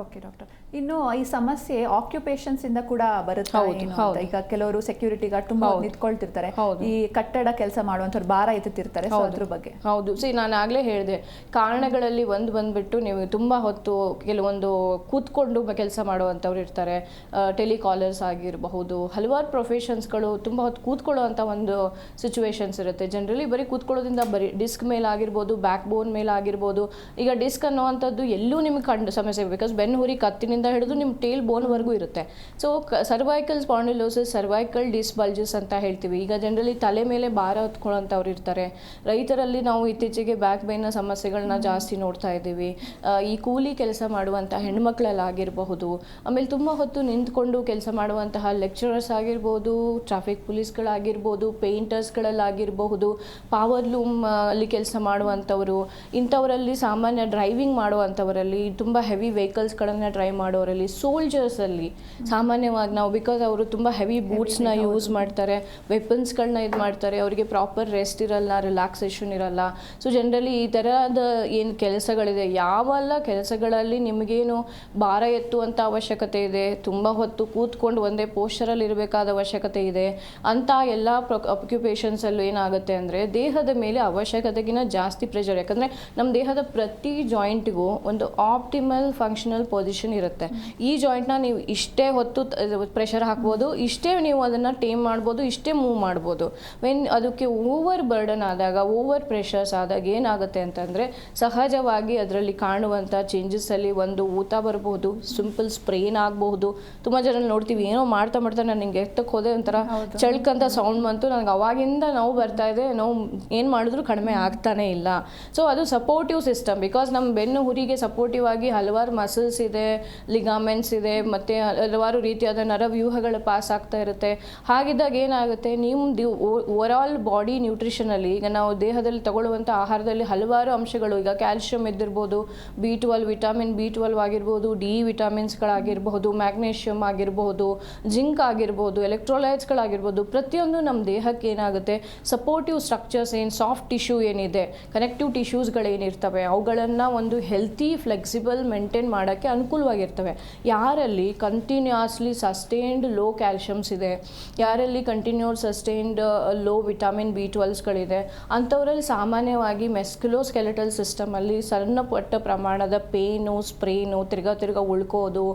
ಓಕೆ ಡಾಕ್ಟರ್ ಇನ್ನು ಈ ಸಮಸ್ಯೆ ಆಕ್ಯುಪೇಷನ್ಸ್ ಇಂದ ಕೂಡ ಬರುತ್ತೆ ಏನು ಅಂತ? ಈಗ ಕೆಲವರು ಸೆಕ್ಯೂರಿಟಿ ಗಾರ್ಡ್ ತುಂಬಾ. ನಿಂತ್ಕೊಳ್ತಿರ್ತಾರೆ. ಈ ಕಟ್ಟಡ ಕೆಲಸ ಮಾಡುವಂತವ್ರು ಭಾರ ಎತ್ತುತ್ತಿರ್ತಾರೆ ಸೊ ಅದ್ರ ಬಗ್ಗೆ ಹೌದು ಸಿ ನಾನು ಆಗ್ಲೇ ಹೇಳಿದೆ ಕಾರಣಗಳಲ್ಲಿ ಒಂದು ಬಂದ್ಬಿಟ್ಟು ನೀವು ತುಂಬಾ ಹೊತ್ತು ಕೆಲವೊಂದು ಕೂತ್ಕೊಂಡು ಕೆಲಸ ಮಾಡುವಂಥವ್ರು ಇರ್ತಾರೆ ಟೆಲಿಕಾಲರ್ಸ್ ಆಗಿರಬಹುದು ಹಲವಾರು ಪ್ರೊಫೆಷನ್ಸ್ಗಳು ತುಂಬ ಹೊತ್ತು ಕೂತ್ಕೊಳ್ಳುವಂಥ ಒಂದು ಸಿಚುವೇಶನ್ಸ್ ಇರುತ್ತೆ ಜನರಲಿ ಬರೀ ಕೂತ್ಕೊಳ್ಳೋದ್ರಿಂದ ಬರೀ ಡಿಸ್ಕ್ ಮೇಲೆ ಆಗಿರ್ಬೋದು ಬ್ಯಾಕ್ ಬೋನ್ ಮೇಲೆ ಆಗಿರ್ಬೋದು ಈಗ ಡಿಸ್ಕ್ ಅನ್ನುವಂಥದ್ದು ಎಲ್ಲೂ ನಿಮಗೆ ಕಂಡು ಸಮಸ್ಯೆ ಬಿಕಾಸ್ ಬೆನ್ನು ಹುರಿ ಕತ್ತಿನಿಂದ ಹಿಡಿದು ನಿಮ್ಮ ಟೇಲ್ ಬೋನ್ವರೆಗೂ ಇರುತ್ತೆ. So cervical spondylosis cervical disc bulges ಅಂತ ಹೇಳ್ತೀವಿ. ಈಗ ಜನರಲಿ ತಲೆ ಮೇಲೆ ಭಾರ ಹೊತ್ಕೊಳ್ಳೋಂಥವ್ರು ಇರ್ತಾರೆ. ರೈತರಲ್ಲಿ ನಾವು ಇತ್ತೀಚೆಗೆ ಬ್ಯಾಕ್ ಬೇನ್ನ ಸಮಸ್ಯೆಗಳನ್ನ ಜಾಸ್ತಿ ನೋಡ್ತಾ ಇದ್ದೀವಿ. ಈ ಕೂಲಿ ಕೆಲಸ ಮಾಡುವಂಥ ಹೆಣ್ಮಕ್ಳಲ್ಲಾಗಿರಬಹುದು ಆಮೇಲೆ ತುಂಬ ಹೊತ್ತು ನಿಂತ್ಕೊಂಡು ಕೆಲಸ ಮಾಡುವಂತಹ ಲೆಕ್ಚರರ್ಸ್ ಆಗಿರ್ಬೋದು ಟ್ರಾಫಿಕ್ ಪೊಲೀಸ್ಗಳಾಗಿರ್ಬೋದು ಪೇಂಟರ್ಸ್ಗಳಲ್ಲಾಗಿರಬಹುದು ಪವರ್ ಲೂಮ್ ಅಲ್ಲಿ ಕೆಲಸ ಮಾಡುವಂಥವರು ಇಂಥವರಲ್ಲಿ ಸಾಮಾನ್ಯ ಡ್ರೈವಿಂಗ್ ಮಾಡುವಂಥವರಲ್ಲಿ ತುಂಬ ಹೆವಿ ವೆಹಿಕಲ್ಸ್ಗಳನ್ನು ಡ್ರೈವ್ ಮಾಡೋರಲ್ಲಿ ಸೋಲ್ಜರ್ಸಲ್ಲಿ ಸಾಮಾನ್ಯವಾಗಿ ನಾವು ಬಿಕಾಸ್ ಅವರು ತುಂಬ ಹೆವಿ ಬೂಟ್ಸ್ನ ಯೂಸ್ ಮಾಡ್ತಾರೆ ವೆಪನ್ಸ್ಗಳನ್ನ ಇದು ಮಾಡ್ತಾರೆ ಅವರಿಗೆ ಪ್ರಾಪರ್ ರೆಸ್ಟ್ ಇರಲ್ಲ ರಿಲ್ಯಾಕ್ಸೇಷನ್ ಇರಲ್ಲ. ಸೊ ಜನರಲಿ ಈ ಥರದ ಏನು ಕೆಲಸಗಳಿದೆ ಯಾವೆಲ್ಲ ಕೆಲಸಗಳಲ್ಲಿ ನಿಮಗೇನು ಭಾರ ಎತ್ತುವಂಥ ಅವಶ್ಯಕತೆ ಇದೆ ತುಂಬ ಹೊತ್ತು ಕೂತ್ಕೊಂಡು ಒಂದೇ ಪೋಸ್ಚರಲ್ಲಿ ಇರಬೇಕಾದ ಅವಶ್ಯಕತೆ ಇದೆ ಅಂತ ಎಲ್ಲ ಅಕ್ಯುಪೇಷನ್ಸಲ್ಲೂ ಏನಾಗುತ್ತೆ ಅಂದರೆ ದೇಹದ ಮೇಲೆ ಅವಶ್ಯಕತೆಗಿನ ಜಾಸ್ತಿ ಪ್ರೆಷರ್ ಯಾಕಂದರೆ ನಮ್ಮ ದೇಹದ ಪ್ರತಿ ಜಾಯಿಂಟ್ಗೂ ಒಂದು ಆಪ್ಟಿಮಲ್ ಫಂಕ್ಷನಲ್ ಪೊಸಿಷನ್ ಇರುತ್ತೆ. ಇರುತ್ತೆ. ಈ ಜಾಯಿಂಟ್ನ ನೀವು ಇಷ್ಟೇ ಹೊತ್ತು ಪ್ರೆಷರ್ ಹಾಕ್ಬೋದು ಇಷ್ಟೇ ನೀವು ಅದನ್ನು ಟೇಮ್ ಮಾಡ್ಬೋದು ಇಷ್ಟೇ ಮೂವ್ ಮಾಡ್ಬೋದು. ವೆನ್ ಅದಕ್ಕೆ ಓವರ್ ಬರ್ಡನ್ ಆದಾಗ ಓವರ್ ಪ್ರೆಷರ್ಸ್ ಆದಾಗ ಏನಾಗುತ್ತೆ ಅಂತಂದರೆ ಸಹಜವಾಗಿ ಅದರಲ್ಲಿ ಕಾಣುವಂಥ ಚೇಂಜಸ್ಸಲ್ಲಿ ಒಂದು ಊತ ಬರಬಹುದು ಸಿಂಪಲ್ ಸ್ಪ್ರೇನ್ ಆಗಬಹುದು ತುಂಬ ಜನ ನೋಡ್ತೀವಿ ಏನೋ ಮಾಡ್ತಾ ಮಾಡ್ತಾ ನಾನು ಹಿಂಗೆ ಎತ್ತಕ್ಕೆ ಹೋದೆ ಒಂಥರ ಚಳ್ಕಂತ ಸೌಂಡ್ ಬಂತು. ನನಗೆ ಅವಾಗಿಂದ ನೋವು ಬರ್ತಾ ಇದೆ ನೋವು ಏನು ಮಾಡಿದ್ರು ಕಡಿಮೆ ಆಗ್ತಾನೆ ಇಲ್ಲ. ಸೊ ಅದು ಸಪೋರ್ಟಿವ್ ಸಿಸ್ಟಮ್ ಬಿಕಾಸ್ ನಮ್ಮ ಬೆನ್ನು ಹುರಿಗೆ ಸಪೋರ್ಟಿವ್ ಆಗಿ ಹಲವಾರು ಮಸಲ್ಸ್ ಇದೆ ಲಿಗಾಮೆಂಟ್ಸ್ ಇದೆ, ಮತ್ತು ಹಲವಾರು ರೀತಿಯಾದ ನರವ್ಯೂಹಗಳು ಪಾಸ್ ಆಗ್ತಾ ಇರುತ್ತೆ. ಹಾಗಿದ್ದಾಗ ಏನಾಗುತ್ತೆ ನಿಮ್ಮದು ಓವರ್ ಆಲ್ ಬಾಡಿ ನ್ಯೂಟ್ರಿಷನಲ್ಲಿ ಈಗ ನಾವು ದೇಹದಲ್ಲಿ ತಗೊಳ್ಳುವಂಥ ಆಹಾರದಲ್ಲಿ ಹಲವಾರು ಅಂಶಗಳು, ಈಗ calcium ಇದ್ದಿರ್ಬೋದು B twelve vitamin B twelve ಆಗಿರ್ಬೋದು ಡಿ ವಿಟಾಮಿನ್ಸ್ಗಳಾಗಿರ್ಬಹುದು ಮ್ಯಾಗ್ನೇಷಿಯಮ್ ಆಗಿರಬಹುದು ಜಿಂಕ್ ಆಗಿರ್ಬೋದು ಎಲೆಕ್ಟ್ರೋಲೈಟ್ಸ್ಗಳಾಗಿರ್ಬೋದು ಪ್ರತಿಯೊಂದು ನಮ್ಮ ದೇಹಕ್ಕೆ ಏನಾಗುತ್ತೆ ಸಪೋರ್ಟಿವ್ ಸ್ಟ್ರಕ್ಚರ್ಸ್ ಏನು ಸಾಫ್ಟ್ ಟಿಶ್ಯೂ ಏನಿದೆ ಕನೆಕ್ಟಿವ್ ಟಿಶ್ಯೂಸ್ಗಳೇನಿರ್ತವೆ ಅವುಗಳನ್ನು ಒಂದು ಹೆಲ್ತಿ ಫ್ಲೆಕ್ಸಿಬಲ್ ಮೇಂಟೈನ್ ಮಾಡೋಕ್ಕೆ ಅನುಕೂಲವಾಗಿರ್ತವೆ. ಯಾರಲ್ಲಿ ಕಂಟಿನ್ಯೂಸ್ಲಿ ಸಸ್ಟೈನ್ಡ್ ಲೋ ಕ್ಯಾಲ್ಶಿಯಮ್ಸ್ ಇದೆ, ಯಾರಲ್ಲಿ continuous sustained low vitamin B ಟ್ವೆಲ್ಸ್ಗಳಿದೆ ಅಂಥವರಲ್ಲಿ ಸಾಮಾನ್ಯವಾಗಿ ಮೆಸ್ಕ್ಯುಲೋ ಸ್ಕೆಲೆಟಲ್ ಸಿಸ್ಟಮಲ್ಲಿ ಸಣ್ಣ ಪಟ್ಟ ಪ್ರಮಾಣದ ಪೇನು, ಸ್ಪ್ರೇನು ತಿರ್ಗಾ ತಿರ್ಗಾ ಉಳ್ಕೋದು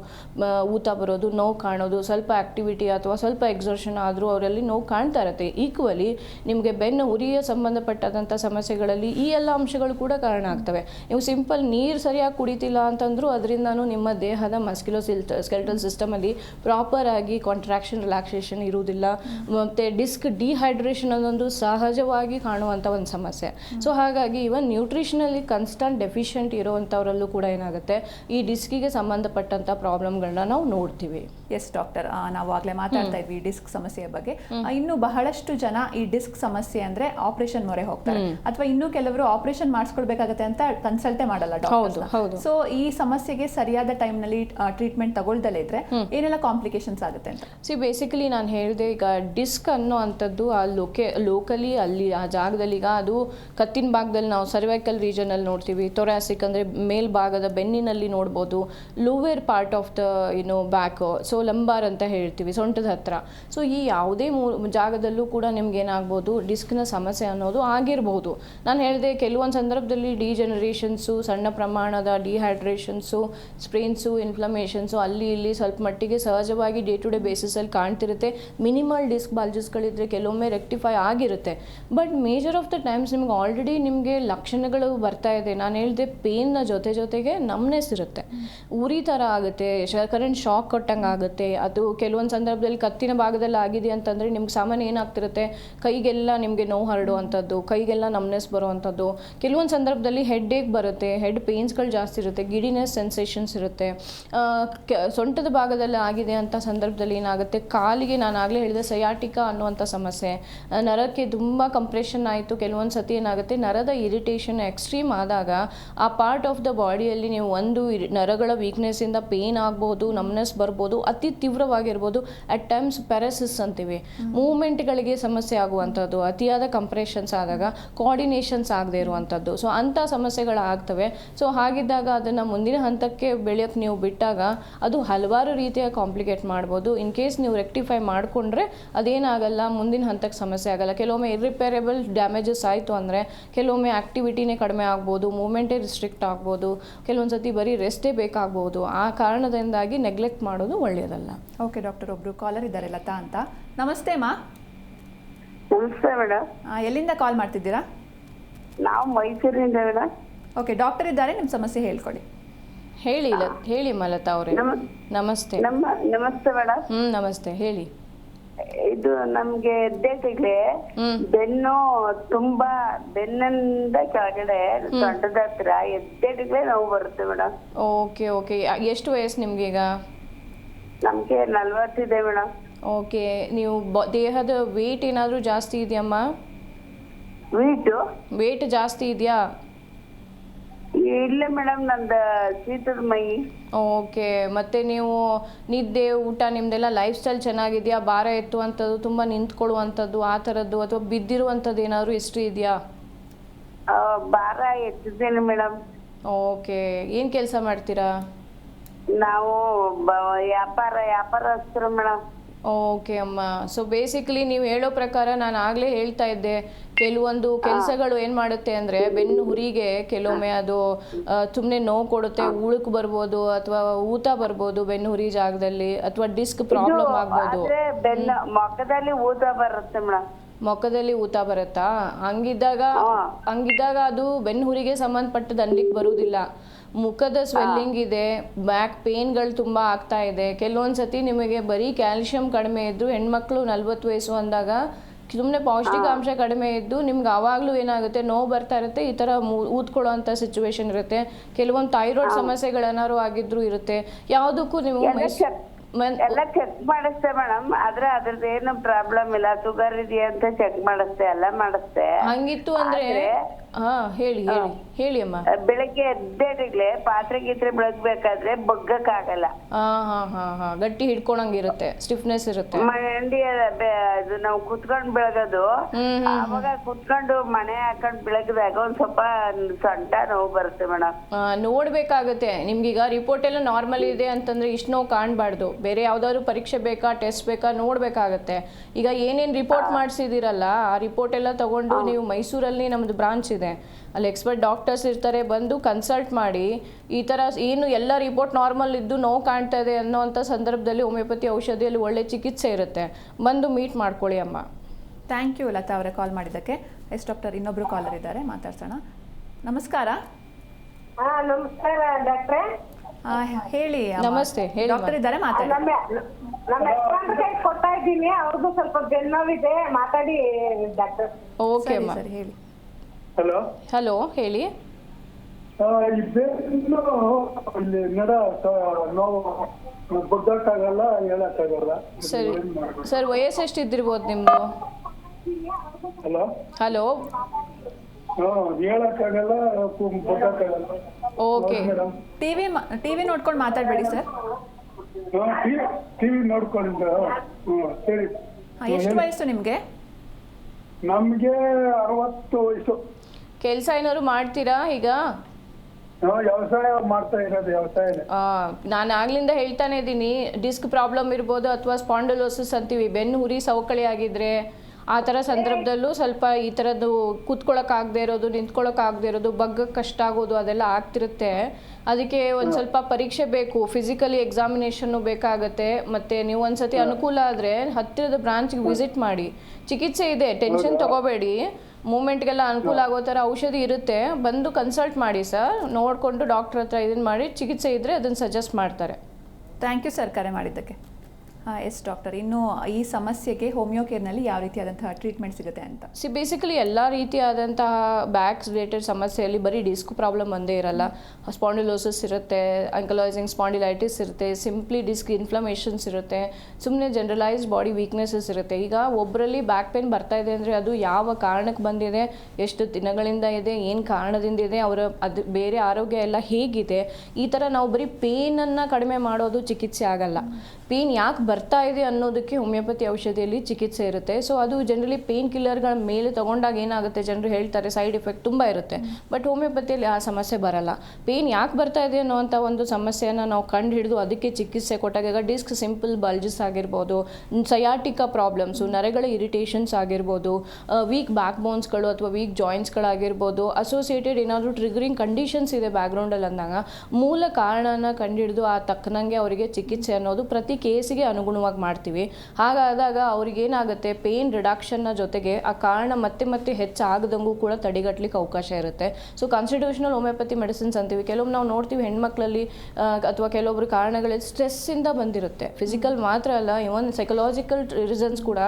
ಊತ ಬರೋದು, ನೋವು ಕಾಣೋದು, ಸ್ವಲ್ಪ ಆ್ಯಕ್ಟಿವಿಟಿ ಅಥವಾ ಸ್ವಲ್ಪ ಎಕ್ಸರ್ಷನ್ ಆದರೂ ಅವರಲ್ಲಿ ನೋವು ಕಾಣ್ತಾ ಇರುತ್ತೆ. ಈಕ್ವಲಿ ನಿಮಗೆ ಬೆನ್ನು ಉರಿಯ ಸಂಬಂಧಪಟ್ಟಂಥ ಸಮಸ್ಯೆಗಳಲ್ಲಿ ಈ ಎಲ್ಲ ಅಂಶಗಳು ಕೂಡ ಕಾರಣ ಆಗ್ತವೆ. ನೀವು ಸಿಂಪಲ್ ನೀರು ಸರಿಯಾಗಿ ಕುಡಿತಿಲ್ಲ ಅಂತಂದರೂ ಅದರಿಂದನೂ ನಿಮ್ಮ ದೇಹದ ಮಸ್ಕ್ಯುಲೋ ಸಿಲ್ಟ್ ಸ್ಕೆಲ್ಟಲ್ ಸಿಸ್ಟಮಲ್ಲಿ ಪ್ರಾಪರ್ ಆಗಿ ಕಾಂಟ್ರಾಕ್ಷನ್ ರಿಲ್ಯಾಕ್ಸೇಷನ್ ಇರುವುದಿಲ್ಲ. ಮತ್ತು ಡಿಸ್ಕ್ ಡಿಹೈಡ್ರೇಷನ್ ಅನ್ನೊಂದು ಸಹಜವಾಗಿ ಕಾಣುವಂಥ ಒಂದು ಸಮಸ್ಯೆ. ಸೊ ಹಾಗಾಗಿ ಇವನ್ ನ್ಯೂಟ್ರಿಷನಲ್ಲಿ ಕನ್ಸ್ಟಂಟ್ ಡೆಫಿಷಿಯಂಟ್ ಇರೋವಂಥವರಲ್ಲೂ ಕೂಡ ಏನಾಗುತ್ತೆ? ಈ ಡಿಸ್ಕಿಗೆ ಸಂಬಂಧಪಟ್ಟಂಥ ಪ್ರಾಬ್ಲಮ್ಗಳನ್ನ ನಾವು ನೋಡ್ತೀವಿ. ಎಸ್ ಡಾಕ್ಟರ್ ನಾವು ಆಗ್ಲೇ ಮಾತಾಡ್ತಾ ಇದ್ವಿ ಡಿಸ್ಕ್ ಸಮಸ್ಯೆಯ ಬಗ್ಗೆ. ಇನ್ನು ಬಹಳಷ್ಟು ಜನ ಈ ಡಿಸ್ಕ್ ಸಮಸ್ಯೆ ಅಂದ್ರೆ ಆಪರೇಷನ್ ಮೊರೆ ಹೋಗ್ತಾರೆ. ಅಥವಾ ಇನ್ನು ಕೆಲವರು ಆಪರೇಷನ್ ಮಾಡಿಸ್ಕೊಳ್ಬೇಕಾಗತ್ತೆ ಅಂತ ಕನ್ಸಲ್ಟೇ ಮಾಡಲ್ಲ ಹೌದು, ಹೌದು. ಸೊ ಈ ಸಮಸ್ಯೆಗೆ ಸರಿಯಾದ ಟೈಮ್ನಲ್ಲಿ ಟ್ರೀಟ್ಮೆಂಟ್ ತಗೊಳ್ದಲೇ ಇದ್ರೆ ಏನೆಲ್ಲ ಕಾಂಪ್ಲಿಕೇಶನ್ಸ್ ಆಗುತ್ತೆ ಅಂತ? ಸಿ ಬೇಸಿಕಲಿ ನಾನು ಹೇಳಿದೆ ಈಗ ಡಿಸ್ಕ್ ಅನ್ನೋ ಅಂಥದ್ದು ಆ ಲೋಕೆ ಲೋಕಲಿ ಅಲ್ಲಿ ಆ ಜಾಗದಲ್ಲಿ ಈಗ ಅದು ಕತ್ತಿನ ಭಾಗದಲ್ಲಿ ನಾವು ಸರ್ವೈಕಲ್ ರೀಜನ್ ಅಲ್ಲಿ ನೋಡ್ತೀವಿ. ತೊರಾಸಿಕ್ ಅಂದ್ರೆ ಮೇಲ್ಭಾಗದ ಬೆನ್ನಿನಲ್ಲಿ ನೋಡ್ಬೋದು. ಲೋವೇರ್ ಪಾರ್ಟ್ ಆಫ್ ದ ಏನು ಬ್ಯಾಕ್ ಲಂಬಾರ್ ಅಂತ ಹೇಳ್ತೀವಿ, ಸೊಂಟದ ಹತ್ರ. ಸೊ ಈ ಯಾವುದೇ ಮೂ, ಜಾಗದಲ್ಲೂ ಕೂಡ ನಿಮ್ಗೆ ಏನಾಗ್ಬೋದು ಡಿಸ್ಕ್ನ ಸಮಸ್ಯೆ ಅನ್ನೋದು ಆಗಿರ್ಬೋದು. ನಾನು ಹೇಳಿದೆ ಕೆಲವೊಂದು ಸಂದರ್ಭದಲ್ಲಿ ಡಿಜನರೇಷನ್ಸು ಸಣ್ಣ ಪ್ರಮಾಣದ ಡಿಹೈಡ್ರೇಷನ್ಸು ಸ್ಪ್ರೇನ್ಸು ಇನ್ಫ್ಲಮೇಷನ್ಸು ಅಲ್ಲಿ ಇಲ್ಲಿ ಸ್ವಲ್ಪ ಮಟ್ಟಿಗೆ ಸಹಜವಾಗಿ ಡೇ ಟು ಡೇ ಬೇಸಿಸಲ್ಲಿ ಕಾಣ್ತಿರುತ್ತೆ. ಮಿನಿಮಲ್ ಡಿಸ್ಕ್ ಬಾಲ್ಜಸ್ಗಳಿದ್ರೆ ಕೆಲವೊಮ್ಮೆ ರೆಕ್ಟಿಫೈ ಆಗಿರುತ್ತೆ. But major of the times ನಿಮ್ಗೆ ಆಲ್ರೆಡಿ ನಿಮಗೆ ಲಕ್ಷಣಗಳು ಬರ್ತಾ ಇದೆ. ನಾನು ಹೇಳಿದೆ ಪೇನ್ನ ಜೊತೆ ಜೊತೆಗೆ ನಮ್ನೆಸ್ ಇರುತ್ತೆ. ಉರಿ ಥರ ಆಗುತ್ತೆ ಕರೆಂಟ್ ಶಾಕ್ ಕೊಟ್ಟಂಗೆ ಆಗುತ್ತೆ ಅದು ಕೆಲವೊಂದು ಸಂದರ್ಭದಲ್ಲಿ ಕತ್ತಿನ ಭಾಗದಲ್ಲಿ ಆಗಿದೆ ಅಂತಂದರೆ ನಿಮ್ಗೆ ಸಾಮಾನ್ಯ ಏನಾಗ್ತಿರುತ್ತೆ? ಕೈಗೆಲ್ಲ ನಿಮಗೆ ನೋವು ಹರಡುವಂಥದ್ದು ಕೈಗೆಲ್ಲ ನಮ್ನೆಸ್ ಬರುವಂಥದ್ದು ಕೆಲವೊಂದು ಸಂದರ್ಭದಲ್ಲಿ ಹೆಡ್ ಏಕ್ ಬರುತ್ತೆ ಹೆಡ್ ಪೇನ್ಸ್ಗಳು ಜಾಸ್ತಿ ಇರುತ್ತೆ ಗಿಡಿನೆಸ್ ಸೆನ್ಸೇಷನ್ಸ್ ಇರುತ್ತೆ. ಸೊಂಟದ ಭಾಗದಲ್ಲಿ ಆಗಿದೆ ಅಂತ ಸಂದರ್ಭದಲ್ಲಿ ಏನಾಗುತ್ತೆ? ಕಾಲಿಗೆ ನಾನು ಆಗಲೇ ಹೇಳಿದೆ ಸಯಾಟಿಕಾ ಅನ್ನುವಂಥ ಸಮಸ್ಯೆ. ನರಕ್ಕೆ ತುಂಬ ಕಂಪ್ರೆಷನ್ ಆಯಿತು. ಕೆಲವೊಂದು ಸತಿ ಏನಾಗುತ್ತೆ? ನರದ ಇರಿಟೇಷನ್ ಎಕ್ಸ್ಟ್ರೀಮ್ ಆದಾಗ ಆ ಪಾರ್ಟ್ ಆಫ್ ದ ಬಾಡಿಯಲ್ಲಿ ನೀವು ಒಂದು ನರಗಳ ವೀಕ್ನೆಸ್ಸಿಂದ ಪೇನ್ ಆಗ್ಬೋದು ನಮ್ನೆಸ್ ಬರ್ಬೋದು ಅತಿ ತೀವ್ರವಾಗಿರ್ಬೋದು. ಅಟ್ ಟೈಮ್ಸ್ ಪ್ಯಾರಸಿಸ್ ಅಂತೀವಿ. ಮೂವ್ಮೆಂಟ್ಗಳಿಗೆ ಸಮಸ್ಯೆ ಆಗುವಂಥದ್ದು, ಅತಿಯಾದ ಕಂಪ್ರೆಷನ್ಸ್ ಆದಾಗ ಕೋಆರ್ಡಿನೇಷನ್ಸ್ ಆಗದೆ ಇರುವಂಥದ್ದು. ಸೊ ಅಂಥ ಸಮಸ್ಯೆಗಳಾಗ್ತವೆ ಸೊ ಹಾಗಿದ್ದಾಗ ಅದನ್ನು ಮುಂದಿನ ಹಂತಕ್ಕೆ ಬೆಳೆಯೋಕ್ಕೆ ನೀವು ಬಿಟ್ಟಾಗ ಅದು ಹಲವಾರು ರೀತಿಯ ಕಾಂಪ್ಲಿಕೇಟ್ ಮಾಡ್ಬೋದು. ಇನ್ ಕೇಸ್ ನೀವು ರೆಕ್ಟಿಫೈ ಮಾಡಿಕೊಂಡ್ರೆ ಅದೇನಾಗಲ್ಲ, ಮುಂದಿನ ಹಂತಕ್ಕೆ ಸಮಸ್ಯೆ ಆಗಲ್ಲ. ಕೆಲವೊಮ್ಮೆ ಇರ್ರಿಪೇರೇಬಲ್ ಡ್ಯಾಮೇಜಸ್ ಆಯಿತು ಅಂದರೆ, ಕೆಲವೊಮ್ಮೆ ಆ್ಯಕ್ಟಿವಿಟಿನೇ ಕಡಿಮೆ ಆಗ್ಬೋದು ಮೂಮೆಂಟೇ ರಿಸ್ಟ್ರಿಕ್ಟ್ ಆಗ್ಬೋದು ಕೆಲವೊಂದು ಸತಿ ಬರೀ ರೆಸ್ಟೇ ಬೇಕಾಗ್ಬೋದು. ಆ ಕಾರಣದಿಂದಾಗಿ ನೆಗ್ಲೆಕ್ಟ್ ಮಾಡೋದು ಒಳ್ಳೆಯದಲ್ಲ ಓಕೆ ಡಾಕ್ಟರ್ ಒಬ್ರು ಕಾಲರ್ ಇದ್ದಾರೆ ಲತಾ ಅಂತ. ನಮಸ್ತೆ ಮಾ. ನಮಸ್ತೆ ಮೇಡಮ್ ಎಲ್ಲಿಂದ ಕಾಲ್ ಮಾಡ್ತಿದ್ದೀರಾ? ನಾವು ಮೈಸೂರಿನಿಂದ ಮೇಡಮ್ ಓಕೆ ಡಾಕ್ಟರ್ ಇದ್ದಾರೆ ನಿಮ್ಮ ಸಮಸ್ಯೆ ಹೇಳ್ಕೊಡಿ. ಹೇಳಿ ಲ- ಹೇಳಿ ಮಲತಾ ಅವರೇ. ನಮ ನಮಸ್ತೆ. ನಮ್ಮ ನಮಸ್ತೆ ಮೇಡಮ್ ಹ್ಞೂ ನಮಸ್ತೆ ಹೇಳಿ. ಇದು ನಮ್ಗೆ ಎದ್ದೇಟಿಗೆ ಹ್ಮ್. ಬೆನ್ನು ತುಂಬಾ ಬೆನ್ನಿಂದ ಕೆಳಗಡೆ ಸೊಂಟದ ಹತ್ರ ಎದ್ದೇಟಿಗೆ ನೋವು ಬರುತ್ತೆ ಮೇಡಮ್ ಓಕೆ ಓಕೆ ಎಷ್ಟು ವಯಸ್ಸು ನಿಮ್ಗೀಗ ನಮ್ಗೆ ನಲ್ವತ್ತಿದೆ ಮೇಡಮ್. ಓಕೆ ನೀವು ಬ ದೇಹದ ವೇಟ್ ಏನಾದರೂ ಜಾಸ್ತಿ ಇದೆಯಮ್ಮ? ವೀಟು ವೇಟ್ ಜಾಸ್ತಿ ಇದೆಯಾ? ಇಲ್ಲ ಮೇಡಮ್ ನಂದು ಶೀತದ ಮೈ. ಓಕೆ ಮತ್ತೆ ನೀವು ನಿದ್ದೆ ಊಟ ನಿಮ್ಮದೆಲ್ಲ ಲೈಫ್ ಸ್ಟೈಲ್ ಚೆನ್ನಾಗಿದೆಯಾ? ಭಾರ ಎತ್ತುವಂಥದ್ದು ತುಂಬ ನಿಂತ್ಕೊಳ್ಳುವಂಥದ್ದು ಆ ಥರದ್ದು ಅಥವಾ ಬಿದ್ದಿರುವಂಥದ್ದು ಏನಾದರೂ ಹಿಸ್ಟ್ರಿ ಇದೆಯಾ? ಆ, ಭಾರ ಎತ್ತಿದ್ದೇನೆ ಮೇಡಮ್. ಓಕೆ ಏನು ಕೆಲಸ ಮಾಡ್ತೀರಾ? ನಾವು ಬ- ವ್ಯಾಪಾರ ವ್ಯಾಪಾರಸ್ಥರು ಮೇಡಮ್ ಓಕೆ ಅಮ್ಮ. ಸೊ ಬೇಸಿಕಲಿ ನೀವು ಹೇಳೋ ಪ್ರಕಾರ ನಾನು ಆಗಲೇ ಹೇಳ್ತಾ ಇದ್ದೆ. ಕೆಲವೊಂದು ಕೆಲಸಗಳು ಏನು ಮಾಡುತ್ತೆ ಅಂದರೆ ಬೆನ್ನು ಹುರಿಗೆ ಕೆಲವೊಮ್ಮೆ ಅದು ಸುಮ್ಮನೆ ನೋವು ಕೊಡುತ್ತೆ ಉಳುಕು ಬರ್ಬೋದು ಅಥವಾ ಊತ ಬರ್ಬೋದು ಬೆನ್ನು ಹುರಿ ಜಾಗದಲ್ಲಿ ಅಥವಾ ಡಿಸ್ಕ್ ಪ್ರಾಬ್ಲಮ್ ಆಗ್ಬೋದು. ಆದ್ರೆ ಮೊಕ್ಕದಲ್ಲಿ ಊತ ಬರುತ್ತೆ ಮೇಡಮ್ ಮೊಕ್ಕದಲ್ಲಿ ಊತ ಬರುತ್ತಾ? ಹಂಗಿದ್ದಾಗ ಹಂಗಿದ್ದಾಗ ಅದು ಬೆನ್ನು ಹುರಿಗೆ ಸಂಬಂಧಪಟ್ಟದ್ದು ಅನ್ಲಿಕ್ಕೆ ಬರುವುದಿಲ್ಲ. ಮುಖದ ಸ್ವೆಲ್ಲಿಂಗ್ ಇದೆ ಬ್ಯಾಕ್ ಪೇನ್ಗಳು ತುಂಬ ಆಗ್ತಾ ಇದೆ. ಕೆಲವೊಂದು ಸತಿ ನಿಮಗೆ ಬರೀ ಕ್ಯಾಲ್ಸಿಯಂ ಕಡಿಮೆ ಇದ್ದು ಹೆಣ್ಮಕ್ಳು ನಲ್ವತ್ತು ವಯಸ್ಸು ಅಂದಾಗ ಸುಮ್ಮನೆ ಪೌಷ್ಟಿಕಾಂಶ ಕಡಿಮೆ ಇದ್ದು ನಿಮ್ಗೆ ಆವಾಗಲೂ ಏನಾಗುತ್ತೆ ನೋವು ಬರ್ತಾ ಇರುತ್ತೆ ಈ ಥರ ಊದ್ಕೊಳ್ಳೋ ಅಂಥ ಸಿಚುವೇಶನ್ ಇರುತ್ತೆ. ಕೆಲವೊಂದು ಥೈರಾಯ್ಡ್ ಸಮಸ್ಯೆಗಳೇನಾದ್ರು ಆಗಿದ್ರು ಇರುತ್ತೆ. ಯಾವುದಕ್ಕೂ ನೀವು ಎಲ್ಲ ಚೆಕ್ ಮನ್- ಎಲ್ಲ ಚೆಕ್ ಮಾಡಿಸ್ತೆ ಮೇಡಮ್ ಆದ್ರೆ ಅದ್ರದ್ದು ಏನು ಪ್ರಾಬ್ಲಮ್ ಇಲ್ಲ. ಶುಗರ್ ಇದೆಯಾ ಅಂತ ಚೆಕ್ ಮಾಡಿಸ್ತೆ ಎಲ್ಲ ಮಾಡಿಸ್ತೆ. ಹಂಗಿತ್ತು ಅಂದ್ರೆ ಹಾ ಹೇಳಿ ಹೇಳಿ. ಹೇಳಿ ಅಮ್ಮ. ಬೆಳಗ್ಗೆ ಎದ್ದೇಟಿಗ್ಲೆ ಪಾತ್ರೆ ಗೀತ್ರೆ ಬೆಳಗ್ಬೇಕಾದ್ರೆ ಬಗ್ಗಕ್ಕಾಗಲ್ಲ. ಹಾ ಹಾ ಹಾ ಹಾ. ಗಟ್ಟಿ ಹಿಡ್ಕೊಳಂಗಿರುತ್ತೆ ಸ್ಟಿಫ್ನೆಸ್ ಇರುತ್ತೆ. ಮಂಡಿ ಇದು ನಾವು ಕುತ್ಕೊಂಡ್ ಬೆಳಗೋದು ಹ್ಮ್ ಅವಾಗ ಕುತ್ಕೊಂಡು ಮನೆ ಹಾಕೊಂಡ್ ಬೆಳಗ್ದಾಗ ಒಂದ್ ಸ್ವಲ್ಪ ಸೊಂಟ ನೋವು ಬರುತ್ತೆ ಮೇಡಮ್. ಆ, ನೋಡ್ಬೇಕಾಗುತ್ತೆ. ನಿಮ್ಗೀಗ ರಿಪೋರ್ಟ್ ಎಲ್ಲ ನಾರ್ಮಲ್ ಇದೆ ಅಂತಂದ್ರೆ ಇಷ್ಟು ನೋವು ಕಾಣಬಾರ್ದು. ಬೇರೆ ಯಾವ್ದಾದ್ರು ಪರೀಕ್ಷೆ ಬೇಕಾ ಟೆಸ್ಟ್ ಬೇಕಾ ನೋಡ್ಬೇಕಾಗತ್ತೆ. ಈಗ ಏನೇನ್ ರಿಪೋರ್ಟ್ ಮಾಡಿಸಿದಿರಲ್ಲ ಆ ರಿಪೋರ್ಟ್ ಎಲ್ಲ ತಗೊಂಡು ನೀವು ಮೈಸೂರಲ್ಲಿ ನಮ್ದು ಬ್ರಾಂಚ್ ಇದೆ. ಅಲ್ಲಿ ಎಕ್ಸ್ಪರ್ಟ್ ಡಾಕ್ಟರ್ಸ್ ಇರ್ತಾರೆ ಬಂದು ಕನ್ಸಲ್ಟ್ ಮಾಡಿ ಈ ಥರ ಏನು ಎಲ್ಲ ರಿಪೋರ್ಟ್ ನಾರ್ಮಲ್ ಇದ್ದು ನೋವು ಕಾಣ್ತಾ ಇದೆ ಅನ್ನೋವಂಥ ಸಂದರ್ಭದಲ್ಲಿ ಹೋಮಿಯೋಪತಿ ಔಷಧಿಯಲ್ಲಿ ಒಳ್ಳೆ ಚಿಕಿತ್ಸೆ ಇರುತ್ತೆ. ಬಂದು ಮೀಟ್ ಮಾಡ್ಕೊಳ್ಳಿ ಅಮ್ಮ. ಥ್ಯಾಂಕ್ ಯು ಲತಾ ಅವರೇ ಕಾಲ್ ಮಾಡಿದ್ದಕ್ಕೆ. ಎಸ್ ಡಾಕ್ಟರ್ ಇನ್ನೊಬ್ಬರು ಕಾಲರ್ ಇದ್ದಾರೆ ಮಾತಾಡ್ಸೋಣ. ನಮಸ್ಕಾರ. ಹಾ ನಮಸ್ಕಾರ ಡಾಕ್ಟ್ರೆ ಹೇಳಿ ನಮಸ್ತೆ, ಹೇಳಿ ಡಾಕ್ಟರ್ ಇದ್ದಾರೆ ಮಾತಾಡಿ. ನಮ್ಮ ಕೈ ಕೊಡ್ತಾ ಇದ್ದೀನಿ ಅವ್ರದ್ದು ಸ್ವಲ್ಪ ಬೆನ್ನೋವಿದೆ ಮಾತಾಡಿ ಡಾಕ್ಟರ್ ಓಕೆ ಸರಿ ಹೇಳಿ. ಹಲೋ? ಹಲೋ ಹೇಳಿ. ಇಲ್ಲಿ ನಡ ನೋವು ಬಗ್ಗಕ್ಕಾಗಲ್ಲ ಹೇಳಕ್ಕಾಗಲ್ಲ. ಸರಿ? ಸರ್ ವಯಸ್ಸು ಎಷ್ಟಿದ್ದಿರ್ಬೋದು ನಿಮ್ದು? ಹಲೋ? ಹಲೋ? ಹೇಳಕ್ಕಾಗಲ್ಲ ಬಗ್ಗಕ್ಕಾಗಲ್ಲ ಓಕೆ. ಟಿವಿ ಟಿವಿ ನೋಡ್ಕೊಂಡು ಮಾತಾಡಬೇಡಿ ಸರ್. ಟಿವಿ ನೋಡ್ಕೊಂಡು ಸರಿ. ಎಷ್ಟು ವಯಸ್ಸು ನಿಮಗೆ? ನಮಗೆ ಅರವತ್ತು ವಯಸ್ಸು. ಕೆಲಸ ಏನಾದ್ರು ಮಾಡ್ತೀರಾ ಈಗ? ನಾವು ವ್ಯವಸಾಯ ಮಾಡ್ತಾ ಇರೋದು ವ್ಯವಸಾಯನೇ ನಾನು ಆಗ್ಲಿಂದ ಹೇಳ್ತಾನೆ ಇದ್ದೀನಿ ಡಿಸ್ಕ್ ಪ್ರಾಬ್ಲಮ್ ಇರ್ಬೋದು ಅಥವಾ ಸ್ಪಾಂಡಲೋಸಸ್ ಅಂತೀವಿ. ಬೆನ್ನು ಹುರಿ ಸವಕಳಿ ಆಗಿದ್ರೆ ಆ ತರ ಸಂದರ್ಭದಲ್ಲೂ ಸ್ವಲ್ಪ ಈ ಥರದ್ದು ಕೂತ್ಕೊಳ್ಳೋಕ್ಕಾಗದೇ ಇರೋದು ನಿಂತ್ಕೊಳ್ಳೋಕ್ಕಾಗದೇ ಇರೋದು ಬಗ್ಗಕ್ಕೆ ಕಷ್ಟ ಆಗೋದು ಅದೆಲ್ಲ ಆಗ್ತಿರುತ್ತೆ. ಅದಕ್ಕೆ ಒಂದು ಸ್ವಲ್ಪ ಪರೀಕ್ಷೆ ಬೇಕು. ಫಿಸಿಕಲಿ ಎಕ್ಸಾಮಿನೇಷನ್ನು ಬೇಕಾಗತ್ತೆ. ಮತ್ತೆ ನೀವು ಒಂದ್ಸತಿ ಅನುಕೂಲ ಆದ್ರೆ ಹತ್ತಿರದ ಬ್ರಾಂಚ್ಗೆ ವಿಸಿಟ್ ಮಾಡಿ. ಚಿಕಿತ್ಸೆ ಇದೆ. ಟೆನ್ಷನ್ ತಗೋಬೇಡಿ. ಮೂಮೆಂಟ್ಗೆಲ್ಲ ಅನುಕೂಲ ಆಗೋ ಥರ ಔಷಧಿ ಇರುತ್ತೆ. ಬಂದು ಕನ್ಸಲ್ಟ್ ಮಾಡಿ ಸರ್. ನೋಡಿಕೊಂಡು ಡಾಕ್ಟ್ರ್ ಹತ್ರ ಇದನ್ನು ಮಾಡಿ ಚಿಕಿತ್ಸೆ ಇದ್ದರೆ ಅದನ್ನು ಸಜೆಸ್ಟ್ ಮಾಡ್ತಾರೆ. ಥ್ಯಾಂಕ್ ಯು ಸರ್ ಕರೆ ಮಾಡಿದ್ದಕ್ಕೆ. ಎಸ್ ಡಾಕ್ಟರ್, ಇನ್ನು ಈ ಸಮಸ್ಯೆಗೆ ಹೋಮಿಯೋ ಕೇರ್ನಲ್ಲಿ ಯಾವ ರೀತಿಯಾದಂತಹ ಟ್ರೀಟ್ಮೆಂಟ್ ಸಿಗುತ್ತೆ ಅಂತ? ಸಿ ಬೇಸಿಕಲಿ ಎಲ್ಲ ರೀತಿಯಾದಂತಹ ಬ್ಯಾಕ್ಸ್ ರಿಲೇಟೆಡ್ ಸಮಸ್ಯೆಯಲ್ಲಿ ಬರೀ ಡಿಸ್ಕ್ ಪ್ರಾಬ್ಲಮ್ ಒಂದೇ ಇರಲ್ಲ. ಸ್ಪಾಂಡಿಲೋಸಿಸ್ ಇರುತ್ತೆ ಅಂಕಲೈಸಿಂಗ್ ಸ್ಪಾಂಡಿಲೈಟಿಸ್ ಇರುತ್ತೆ ಸಿಂಪ್ಲಿ ಡಿಸ್ಕ್ ಇನ್ಫ್ಲಮೇಷನ್ಸ್ ಇರುತ್ತೆ ಸುಮ್ಮನೆ ಜನರಲೈಸ್ಡ್ ಬಾಡಿ ವೀಕ್ನೆಸಸ್ ಇರುತ್ತೆ. ಈಗ ಒಬ್ಬರಲ್ಲಿ ಬ್ಯಾಕ್ ಪೇನ್ ಬರ್ತಾ ಇದೆ ಅಂದರೆ ಅದು ಯಾವ ಕಾರಣಕ್ಕೆ ಬಂದಿದೆ, ಎಷ್ಟು ದಿನಗಳಿಂದ ಇದೆ, ಏನು ಕಾರಣದಿಂದ ಇದೆ, ಅವರ ಅದು ಬೇರೆ ಆರೋಗ್ಯ ಎಲ್ಲ ಹೇಗಿದೆ, ಈ ಥರ ನಾವು ಬರೀ ಪೇನನ್ನು ಕಡಿಮೆ ಮಾಡೋದು ಚಿಕಿತ್ಸೆ ಆಗಲ್ಲ. ಪೇನ್ ಯಾಕೆ ಬರ್ತಾ ಇದೆ ಅನ್ನೋದಕ್ಕೆ ಹೋಮಿಯೋಪತಿ ಔಷಧಿಯಲ್ಲಿ ಚಿಕಿತ್ಸೆ ಇರುತ್ತೆ. ಸೊ ಅದು ಜನರಲಿ ಪೇನ್ ಕಿಲ್ಲರ್ಗಳ ಮೇಲೆ ತಗೊಂಡಾಗ ಏನಾಗುತ್ತೆ? ಜನರು ಹೇಳ್ತಾರೆ ಸೈಡ್ ಎಫೆಕ್ಟ್ ತುಂಬ ಇರುತ್ತೆ. ಬಟ್ ಹೋಮಿಯೋಪತಿಯಲ್ಲಿ ಆ ಸಮಸ್ಯೆ ಬರಲ್ಲ. ಪೇನ್ ಯಾಕೆ ಬರ್ತಾ ಇದೆ ಅನ್ನೋವಂಥ ಒಂದು ಸಮಸ್ಯೆಯನ್ನು ನಾವು ಕಂಡು ಹಿಡಿದು ಅದಕ್ಕೆ ಚಿಕಿತ್ಸೆ ಕೊಟ್ಟಾಗ, ಈಗ ಡಿಸ್ಕ್ ಸಿಂಪಲ್ ಬಲ್ಜಸ್ ಆಗಿರ್ಬೋದು ಸಯಾಟಿಕ ಪ್ರಾಬ್ಲಮ್ಸು ನರಗಳ ಇರಿಟೇಷನ್ಸ್ ಆಗಿರ್ಬೋದು ವೀಕ್ ಬ್ಯಾಕ್ ಬೋನ್ಸ್ಗಳು ಅಥವಾ ವೀಕ್ ಜಾಯಿಂಟ್ಸ್ಗಳಾಗಿರ್ಬೋದು ಅಸೋಸಿಯೇಟೆಡ್ ಏನಾದರೂ ಟ್ರಿಗರಿಂಗ್ ಕಂಡೀಷನ್ಸ್ ಇದೆ ಬ್ಯಾಕ್ಗ್ರೌಂಡಲ್ಲಿ ಅಂದಾಗ, ಮೂಲ ಕಾರಣನ ಕಂಡುಹಿಡಿದು ಆ ತಕ್ಕನಂಗೆ ಅವರಿಗೆ ಚಿಕಿತ್ಸೆ ಅನ್ನೋದು ಪ್ರತಿ ಕೇಸಿಗೆ ಅನುಗುಣವಾಗಿ ಮಾಡ್ತೀವಿ. ಹಾಗಾದಾಗ ಅವ್ರಿಗೆ ಏನಾಗುತ್ತೆ ಪೇನ್ ರಿಡಕ್ಷನ್ನ ಜೊತೆಗೆ ಆ ಕಾರಣ ಮತ್ತೆ ಮತ್ತೆ ಹೆಚ್ಚಾಗದಂಗೂ ಕೂಡ ತಡೆಗಟ್ಟಲಿಕ್ಕೆ ಅವಕಾಶ ಇರುತ್ತೆ. ಸೊ ಕಾನ್ಸ್ಟಿಟ್ಯೂಷನಲ್ ಹೋಮಿಯೋಪತಿ ಮೆಡಿಸಿನ್ಸ್ ಅಂತೀವಿ. ಕೆಲವೊಮ್ಮೆ ನಾವು ನೋಡ್ತೀವಿ ಹೆಣ್ಮಕ್ಳಲ್ಲಿ ಅಥವಾ ಕೆಲವೊಬ್ರು ಕಾರಣಗಳಲ್ಲಿ ಸ್ಟ್ರೆಸ್ಸಿಂದ ಬಂದಿರುತ್ತೆ. ಫಿಸಿಕಲ್ ಮಾತ್ರ ಅಲ್ಲ ಇವನ್ ಸೈಕಲಾಜಿಕಲ್ ರೀಸನ್ಸ್ ಕೂಡ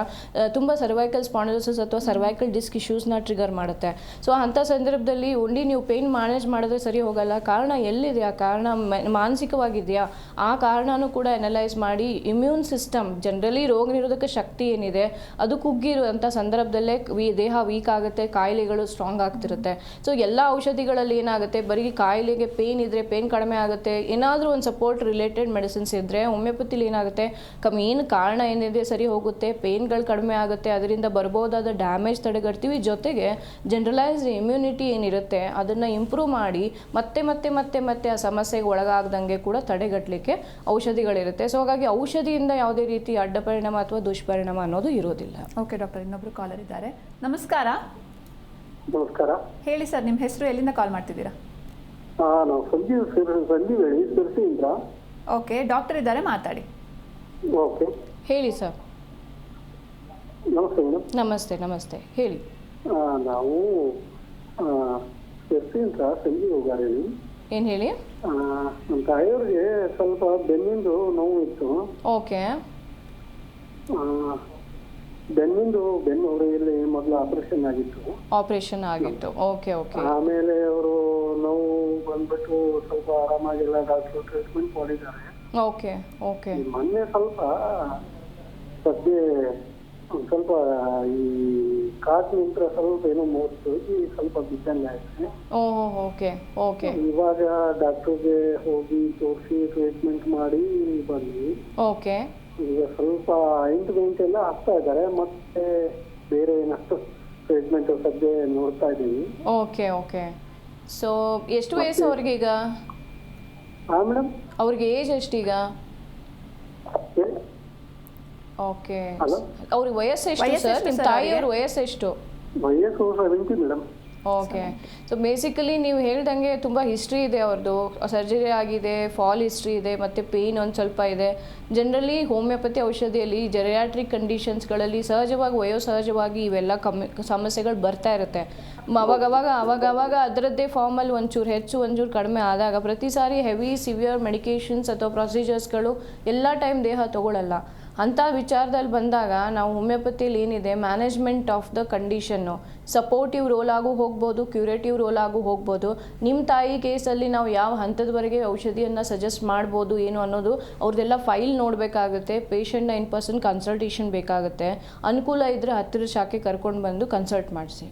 ತುಂಬ ಸರ್ವೈಕಲ್ ಸ್ಪಾಂಡಲೋಸಿಸ್ ಅಥವಾ ಸರ್ವೈಕಲ್ ಡಿಸ್ಕ್ ಇಶ್ಯೂಸ್ನ ಟ್ರಿಗರ್ ಮಾಡುತ್ತೆ. ಸೊ ಅಂಥ ಸಂದರ್ಭದಲ್ಲಿ ಓನ್ಲಿ ನೀವು ಪೇನ್ ಮ್ಯಾನೇಜ್ ಮಾಡಿದ್ರೆ ಸರಿ ಹೋಗಲ್ಲ. ಕಾರಣ ಎಲ್ಲಿದೆ? ಆ ಕಾರಣ ಮಾನಸಿಕವಾಗಿದೆಯಾ? ಆ ಕಾರಣನೂ ಕೂಡ ಅನಲೈಸ್ ಮಾಡಿ ಇಮ್ಯೂನ್ ಸಿಸ್ಟಮ್ ಜನರಲಿ ರೋಗ ನಿರೋಧಕ ಶಕ್ತಿ ಏನಿದೆ, ಅದು ಕುಗ್ಗಿರುವಂಥ ಸಂದರ್ಭದಲ್ಲೇ ವಿ, ದೇಹ ವೀಕ್ ಆಗುತ್ತೆ, ಕಾಯಿಲೆಗಳು ಸ್ಟ್ರಾಂಗ್ ಆಗ್ತಿರುತ್ತೆ. ಸೊ ಎಲ್ಲ ಔಷಧಿಗಳಲ್ಲಿ ಏನಾಗುತ್ತೆ, ಬರೀ ಕಾಯಿಲೆಗೆ ಪೇನ್ ಇದ್ದರೆ ಪೇನ್ ಕಡಿಮೆ ಆಗುತ್ತೆ, ಏನಾದರೂ ಒಂದು ಸಪೋರ್ಟ್ ರಿಲೇಟೆಡ್ ಮೆಡಿಸಿನ್ಸ್ ಇದ್ದರೆ ಹೋಮಿಯೋಪತಿಲಿ ಏನಾಗುತ್ತೆ ಕಮ್ಮಿ ಏನು ಕಾರಣ ಏನಿದೆ, ಸರಿ ಹೋಗುತ್ತೆ ಪೇನ್ಗಳು ಕಡಿಮೆ ಆಗುತ್ತೆ, ಅದರಿಂದ ಬರ್ಬೋದಾದ ಡ್ಯಾಮೇಜ್ ತಡೆಗಟ್ತೀವಿ. ಜೊತೆಗೆ ಜನರಲೈಸ್ಡ್ ಇಮ್ಯುನಿಟಿ ಏನಿರುತ್ತೆ, ಅದನ್ನು ಇಂಪ್ರೂವ್ ಮಾಡಿ ಮತ್ತೆ ಮತ್ತೆ ಮತ್ತೆ ಮತ್ತೆ ಆ ಸಮಸ್ಯೆಗೆ ಒಳಗಾಗ್ದಂಗೆ ಕೂಡ ತಡೆಗಟ್ಟಲಿಕ್ಕೆ ಔಷಧಿಗಳಿರುತ್ತೆ. ಸೊ ಹಾಗಾಗಿ ಔಷಧಿಯಿಂದ ಯಾವುದೇ ರೀತಿ ಅಡ್ಡ ಪರಿಣಾಮ ಅಥವಾ ದುಷ್ಪರಿಣಾಮ ಅನ್ನೋದು ಇರೋದಿಲ್ಲ. ಓಕೆ ಡಾಕ್ಟರ್ ಇನ್ನೊಬ್ರು ಕಾಲರ್ ಇದ್ದಾರೆ. ನಮಸ್ಕಾರ. ನಮಸ್ಕಾರ. ಹೇಳಿ ಸರ್ ನಿಮ್ಮ ಹೆಸರು ಎಲ್ಲಿಂದ ಕಾಲ್ ಮಾಡ್ತಿದ್ದೀರಾ? ನಾವು ಸಂಜೀವ್ ಸರ್ ಸಂಜೀವ್ ಹೇಳಿ ಸಿರ್ಸಿಯಿಂದ. ಓಕೆ ಡಾಕ್ಟರ್ ಇದ್ದಾರೆ ಮಾತಾಡಿ. ಓಕೆ ಹೇಳಿ ಸರ್ ನಮಸ್ತೆ ಮೇಡಮ್. ನಮಸ್ತೆ ನಮಸ್ತೆ. ಹೇಳಿ. ನಾವು ಸಿರ್ಸಿಯಿಂದ ಸಂಜೀವ್ ಹೋಗಾರಿ ಏನು ಹೇಳಿ? ನಮ್ಮ ತಾಯಿಯವ್ರಿಗೆ ಸ್ವಲ್ಪ ಬೆನ್ನಿಂದು ನೋವು ಇತ್ತು. ಓಕೆ. ಆ, ಬೆನ್ನಿಂದು ಬೆನ್ನು ಇಲ್ಲಿ ಮೊದಲು ಆಪರೇಷನ್ ಆಗಿತ್ತು. ಆಪರೇಷನ್ ಆಗಿತ್ತು. Okay okay. ಆಮೇಲೆ ಅವರು ನೋವು ಬಂದ್ಬಿಟ್ಟು ಸ್ವಲ್ಪ ಆರಾಮಾಗಿಲ್ಲ ಡಾಕ್ಟರ್ ಟ್ರೀಟ್ಮೆಂಟ್ ಮಾಡಿದ್ದಾರೆ. Okay okay. ಈ ಮೊನ್ನೆ ಸ್ವಲ್ಪ ಸದ್ಯ ಒಂದ್ ಸ್ವಲ್ಪ ಈ ಕಾಟ್ ನಿಂತ್ರ ಸ್ವಲ್ಪ ಏನೋ ಮೂರ್ತು ಈ ಸ್ವಲ್ಪ ಬಿದ್ದಂಗೆ ಆಯ್ತು. ಓಹೋ ಓಕೆ ಓಕೆ. ಇವಾಗ ಡಾಕ್ಟರ್ಗೆ ಹೋಗಿ ತೋರಿಸಿ ಟ್ರೀಟ್ಮೆಂಟ್ ಮಾಡಿ ಬಂದ್ವಿ. ಓಕೆ. ಈಗ ಸ್ವಲ್ಪ ಆಯಿಂಟ್ಮೆಂಟ್ ಎಲ್ಲ ಆಗ್ತಾ ಇದ್ದಾರೆ ಮತ್ತೆ ಬೇರೆ ಏನಷ್ಟು ಟ್ರೀಟ್ಮೆಂಟ್ ಸದ್ಯ ನೋಡ್ತಾ ಇದ್ದೀವಿ. Okay okay. ಸೊ ಎಷ್ಟು ವಯಸ್ಸು ಅವ್ರಿಗೆ ಈಗ? ಹಾ ಮೇಡಮ್ ಅವ್ರಿಗೆ ಏಜ್ ಎಷ್ಟೀಗ ಓಕೆ? ಅವ್ರಿಗೆ ವಯಸ್ಸು ಎಷ್ಟು ಸರ್? ನಿಮ್ಮ sir ತಾಯಿಯವ್ರ ವಯಸ್ಸು ಎಷ್ಟು? ವಯಸ್ಸು seventy madam okay so basically ನೀವು ಹೇಳ್ದಂಗೆ ತುಂಬ ಹಿಸ್ಟ್ರಿ ಇದೆ ಅವ್ರದ್ದು ಸರ್ಜರಿ ಆಗಿದೆ ಫಾಲ್ ಹಿಸ್ಟ್ರಿ ಇದೆ ಮತ್ತು ಪೇಯ್ನ್ ಒಂದು ಸ್ವಲ್ಪ ಇದೆ. ಜನರಲಿ ಹೋಮಿಯೋಪತಿ ಔಷಧಿಯಲ್ಲಿ ಜೆರಿಯಾಟ್ರಿಕ್ ಕಂಡೀಷನ್ಸ್ಗಳಲ್ಲಿ ಸಹಜವಾಗಿ ವಯೋಸಹಜವಾಗಿ ಇವೆಲ್ಲ ಕಮ್ಮಿ ಸಮಸ್ಯೆಗಳು ಬರ್ತಾ ಇರುತ್ತೆ. ಮ- ಅವಾಗವಾಗ ಅವಾಗವಾಗ ಅದರದ್ದೇ ಫಾರ್ಮಲ್ಲಿ ಒಂಚೂರು ಹೆಚ್ಚು ಒಂಚೂರು ಕಡಿಮೆ ಆದಾಗ ಪ್ರತಿ ಸಾರಿ ಹೆವಿ ಸಿವಿಯರ್ ಮೆಡಿಕೇಷನ್ಸ್ ಅಥವಾ ಪ್ರೊಸೀಜರ್ಸ್ಗಳು ಎಲ್ಲ ಟೈಮ್ ದೇಹ ತಗೊಳ್ಳಲ್ಲ ಅಂಥ ವಿಚಾರದಲ್ಲಿ ಬಂದಾಗ ನಾವು ಹೋಮಿಯೋಪತಿಲಿ ಏನಿದೆ management of the condition supportive role ಆಗು ಹೋಗ್ಬೋದು ಕ್ಯೂರೇಟಿವ್ ರೋಲ್ ಆಗು ಹೋಗ್ಬೋದು. ನಿಮ್ಮ ತಾಯಿ ಕೇಸಲ್ಲಿ ನಾವು ಯಾವ ಹಂತದವರೆಗೆ ಔಷಧಿಯನ್ನು ಸಜೆಸ್ಟ್ ಮಾಡ್ಬೋದು, ಏನು ಅನ್ನೋದು ಅವ್ರದ್ದೆಲ್ಲ ಫೈಲ್ ನೋಡಬೇಕಾಗುತ್ತೆ ಪೇಷಂಟ್ನ ಇನ್ ಪರ್ಸನ್ ಕನ್ಸಲ್ಟೇಷನ್ ಬೇಕಾಗುತ್ತೆ. ಅನುಕೂಲ ಇದ್ದರೆ ಹತ್ತಿರ ಶಾಖೆ ಕರ್ಕೊಂಡು ಬಂದು ಕನ್ಸಲ್ಟ್ ಮಾಡಿಸಿ.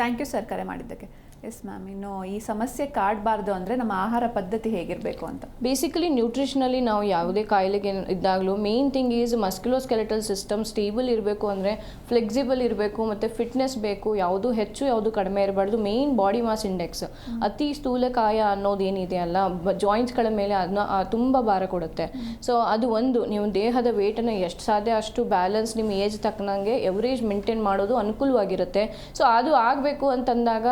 ಥ್ಯಾಂಕ್ ಯು ಸರ್ ಕರೆ ಮಾಡಿದ್ದಕ್ಕೆ. ಎಸ್ ಮ್ಯಾಮ್ ಇನ್ನು ಈ ಸಮಸ್ಯೆ ಕಾಡಬಾರ್ದು ಅಂದರೆ ನಮ್ಮ ಆಹಾರ ಪದ್ಧತಿ ಹೇಗಿರಬೇಕು ಅಂತ. ಬೇಸಿಕಲಿ ನ್ಯೂಟ್ರಿಷನಲ್ಲಿ ನಾವು ಯಾವುದೇ ಕಾಯಿಲೆಗೆ ಇದ್ದಾಗಲೂ main thing is musculoskeletal system stable ಇರಬೇಕು ಅಂದರೆ ಫ್ಲೆಕ್ಸಿಬಲ್ ಇರಬೇಕು ಮತ್ತು ಫಿಟ್ನೆಸ್ ಬೇಕು ಯಾವುದು ಹೆಚ್ಚು ಯಾವುದು ಕಡಿಮೆ ಇರಬಾರ್ದು ಮೇನ್ ಬಾಡಿ ಮಾಸ್ ಇಂಡೆಕ್ಸ್ ಅತಿ ಸ್ಥೂಲಕಾಯ ಅನ್ನೋದು ಏನಿದೆ ಅಲ್ಲ ಜಾಯಿಂಟ್ಸ್ಗಳ ಮೇಲೆ ಅದನ್ನ ತುಂಬ ಭಾರ ಕೊಡುತ್ತೆ. ಸೊ ಅದು ಒಂದು ನೀವು ದೇಹದ ವೇಟನ್ನು ಎಷ್ಟು ಸಾಧ್ಯ ಅಷ್ಟು ಬ್ಯಾಲೆನ್ಸ್ ನಿಮ್ಮ ಏಜ್ ತಕ್ಕನಂಗೆ ಎವರೇಜ್ ಮೇಂಟೈನ್ ಮಾಡೋದು ಅನುಕೂಲವಾಗಿರುತ್ತೆ. ಸೊ ಅದು ಆಗಬೇಕು ಅಂತಂದಾಗ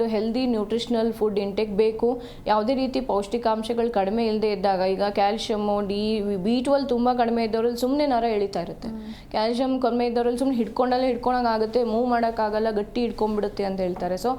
ಒಂದು ಹೆಲ್ದಿ ನ್ಯೂಟ್ರಿಷನಲ್ ಫುಡ್ ಇಂಟೇಕ್ ಬೇಕು. ಯಾವುದೇ ರೀತಿ ಪೌಷ್ಟಿಕಾಂಶಗಳು ಕಡಿಮೆ ಇಲ್ಲದೆ ಇದ್ದಾಗ ಈಗ ಕ್ಯಾಲ್ಶಿಯಮ್ಮು ಡಿ ಬಿ ಟ್ವೆಲ್ ತುಂಬ ಕಡಿಮೆ ಇದ್ದವ್ರಲ್ಲಿ ಸುಮ್ಮನೆ ನರ ಎಳಿತಾ ಇರುತ್ತೆ. ಕ್ಯಾಲ್ಶಿಯಂ ಕಡಿಮೆ ಇದ್ದವ್ರಲ್ಲಿ ಸುಮ್ಮನೆ ಹಿಡ್ಕೊಂಡಲ್ಲೇ ಹಿಡ್ಕೊಳಂಗಾಗುತ್ತೆ ಮೂವ್ ಮಾಡೋಕ್ಕಾಗಲ್ಲ ಗಟ್ಟಿ ಹಿಡ್ಕೊಂಡ್ಬಿಡುತ್ತೆ ಅಂತ ಹೇಳ್ತಾರೆ. ಸೊ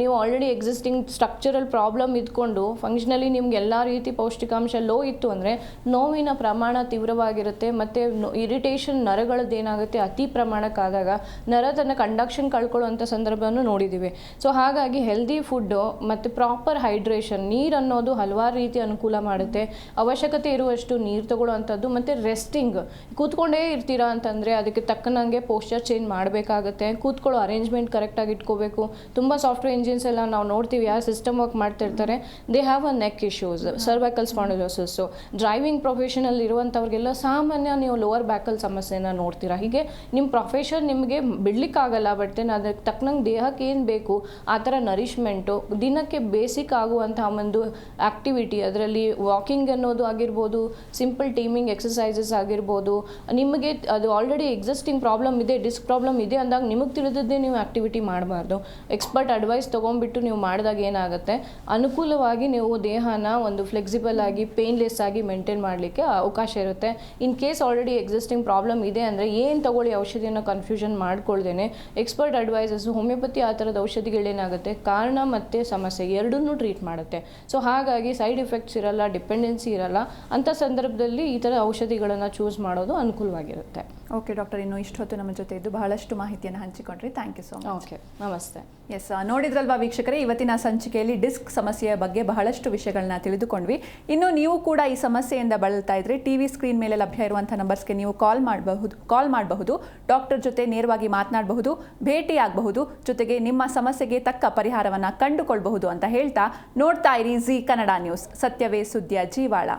ನೀವು ಆಲ್ರೆಡಿ ಎಕ್ಸಿಸ್ಟಿಂಗ್ ಸ್ಟ್ರಕ್ಚರಲ್ ಪ್ರಾಬ್ಲಮ್ ಇದ್ಕೊಂಡು ಫಂಕ್ಷನಲಿ ನಿಮ್ಗೆ ಎಲ್ಲ ರೀತಿ ಪೌಷ್ಟಿಕಾಂಶ ಲೋ ಇತ್ತು ಅಂದರೆ ನೋವಿನ ಪ್ರಮಾಣ ತೀವ್ರವಾಗಿರುತ್ತೆ ಮತ್ತು ಇರಿಟೇಷನ್ ನರಗಳದ್ದು ಏನಾಗುತ್ತೆ ಅತಿ ಪ್ರಮಾಣಕ್ಕಾದಾಗ ನರ ತನ್ನ ಕಂಡಕ್ಷನ್ ಕಳ್ಕೊಳ್ಳುವಂಥ ಸಂದರ್ಭವನ್ನು ನೋಡಿದ್ದೀವಿ ಸೊ ಹಾಗಾಗಿ ಹೆಲ್ದಿ ಫುಡ್ಡು ಮತ್ತು ಪ್ರಾಪರ್ ಹೈಡ್ರೇಷನ್ ನೀರು ಅನ್ನೋದು ಹಲವಾರು ರೀತಿ ಅನುಕೂಲ ಮಾಡುತ್ತೆ. ಅವಶ್ಯಕತೆ ಇರುವಷ್ಟು ನೀರು ತಗೊಳ್ಳುವಂಥದ್ದು ಮತ್ತು ರೆಸ್ಟಿಂಗ್ ಕೂತ್ಕೊಂಡೇ ಇರ್ತೀರಾ ಅಂತಂದರೆ ಅದಕ್ಕೆ ತಕ್ಕನಂಗೆ ಪೋಸ್ಚರ್ ಚೇಂಜ್ ಮಾಡಬೇಕಾಗುತ್ತೆ. ಕೂತ್ಕೊಳ್ಳೋ ಅರೇಂಜ್ಮೆಂಟ್ ಕರೆಕ್ಟಾಗಿ ಇಟ್ಕೋಬೇಕು. ತುಂಬ ಸಾಫ್ಟ್ವೇರ್ ಇಂಜಿನ್ಸ್ ಎಲ್ಲ ನಾವು ನೋಡ್ತೀವಿ, ಯಾರು ಸಿಸ್ಟಮ್ ವರ್ಕ್ ಮಾಡ್ತಿರ್ತಾರೆ they have a neck issues cervical spondylosis driving ಪ್ರೊಫೆಷನಲ್ಲಿ ಇರುವಂಥವ್ರಿಗೆಲ್ಲ ಸಾಮಾನ್ಯ ನೀವು ಲೋವರ್ ಬ್ಯಾಕಲ್ ಸಮಸ್ಯೆನ ನೋಡ್ತೀರಾ. ಹೀಗೆ ನಿಮ್ಮ ಪ್ರೊಫೆಷನ್ ನಿಮಗೆ ಬಿಡ್ಲಿಕ್ಕಾಗಲ್ಲ ಬಟ್ ಅದಕ್ಕೆ ತಕ್ಕನಂಗೆ ದೇಹಕ್ಕೆ ಏನು ಬೇಕು, ಆ ಥರ ನರಿಶ್ಮೆಂಟು ದಿನಕ್ಕೆ ಬೇಸಿಕ್ ಆಗುವಂತಹ ಒಂದು ಆಕ್ಟಿವಿಟಿ ಅದರಲ್ಲಿ ವಾಕಿಂಗ್ ಅನ್ನೋದು ಆಗಿರ್ಬೋದು ಸಿಂಪಲ್ ಟೀಮಿಂಗ್ ಎಕ್ಸಸೈಸಸ್ ಆಗಿರ್ಬೋದು, ನಿಮಗೆ ಅದು ಆಲ್ರೆಡಿ ಎಕ್ಸಿಸ್ಟಿಂಗ್ ಪ್ರಾಬ್ಲಮ್ ಇದೆ ಡಿಸ್ಕ್ ಪ್ರಾಬ್ಲಮ್ ಇದೆ ಅಂದಾಗ ನಿಮಗೆ ತಿಳಿದದ್ದೇ ನೀವು ಆಕ್ಟಿವಿಟಿ ಮಾಡಬಾರ್ದು. ಎಕ್ಸ್ಪರ್ಟ್ ಅಡ್ವೈಸ್ ತೊಗೊಂಡ್ಬಿಟ್ಟು ನೀವು ಮಾಡಿದಾಗ ಏನಾಗುತ್ತೆ? ಅನುಕೂಲವಾಗಿ ನೀವು ದೇಹನ ಒಂದು ಫ್ಲೆಕ್ಸಿಬಲ್ ಆಗಿ ಪೇನ್ಲೆಸ್ ಆಗಿ ಮೇಂಟೈನ್ ಮಾಡಲಿಕ್ಕೆ ಅವಕಾಶ ಇರುತ್ತೆ. In case already existing problem ಇದೆ ಅಂದರೆ ಏನು ತಗೊಳ್ಳಿ ಔಷಧಿಯನ್ನು ಕನ್ಫ್ಯೂಷನ್ ಮಾಡ್ಕೊಳ್ದೇನೆ. ಎಕ್ಸ್ಪರ್ಟ್ ಅಡ್ವೈಸಸ್ ಹೋಮಿಯೋಪತಿ ಆ ಥರದ ಔಷಧಿಗಳೇನಾಗುತ್ತೆ? ಕಾರಣ ಮತ್ತು ಸಮಸ್ಯೆ ಎರಡನ್ನೂ ಟ್ರೀಟ್ ಮಾಡುತ್ತೆ. ಸೊ ಹಾಗಾಗಿ ಸೈಡ್ ಎಫೆಕ್ಟ್ಸ್ ಇರಲ್ಲ ಡಿಪೆಂಡೆನ್ಸಿ ಇರಲ್ಲ, ಅಂಥ ಸಂದರ್ಭದಲ್ಲಿ ಈ ಥರ ಔಷಧಿಗಳನ್ನು ಚೂಸ್ ಮಾಡೋದು ಅನುಕೂಲವಾಗಿರುತ್ತೆ. ಓಕೆ ಡಾಕ್ಟರ್ ಇನ್ನು ಇಷ್ಟು ಹೊತ್ತು ನಮ್ಮ ಜೊತೆ ಇದ್ದು ಬಹಳಷ್ಟು ಮಾಹಿತಿಯನ್ನು ಹಂಚಿಕೊಂಡ್ರಿ. Thank you so much okay ನಮಸ್ತೆ. ಎಸ್ ನೋಡಿದ್ರಲ್ವಾ ವೀಕ್ಷಕರೇ ಇವತ್ತಿನ ಸಂಚಿಕೆಯಲ್ಲಿ ಡಿಸ್ಕ್ ಸಮಸ್ಯೆಯ ಬಗ್ಗೆ ಬಹಳಷ್ಟು ವಿಷಯಗಳನ್ನ ತಿಳಿದುಕೊಂಡ್ವಿ. ಇನ್ನು ನೀವು ಕೂಡ ಈ ಸಮಸ್ಯೆಯಿಂದ ಬಳಲ್ತಾ ಇದ್ರೆ ಟಿವಿ ಸ್ಕ್ರೀನ್ ಮೇಲೆ ಲಭ್ಯ ಇರುವಂಥ ನಂಬರ್ಸ್ಗೆ ನೀವು ಕಾಲ್ ಮಾಡಬಹುದು ಕಾಲ್ ಮಾಡಬಹುದು ಡಾಕ್ಟರ್ ಜೊತೆ ನೇರವಾಗಿ ಮಾತನಾಡಬಹುದು ಭೇಟಿಯಾಗಬಹುದು ಜೊತೆಗೆ ನಿಮ್ಮ ಸಮಸ್ಯೆಗೆ ತಕ್ಕ ಪರಿಹಾರವನ್ನು ಕಂಡುಕೊಳ್ಬಹುದು ಅಂತ ಹೇಳ್ತಾ ನೋಡ್ತಾ ಇರಿ ಜಿ ಕನ್ನಡ ನ್ಯೂಸ್. ಸತ್ಯವೇ ಸುದ್ದಿಯ ಜೀವಾಳ.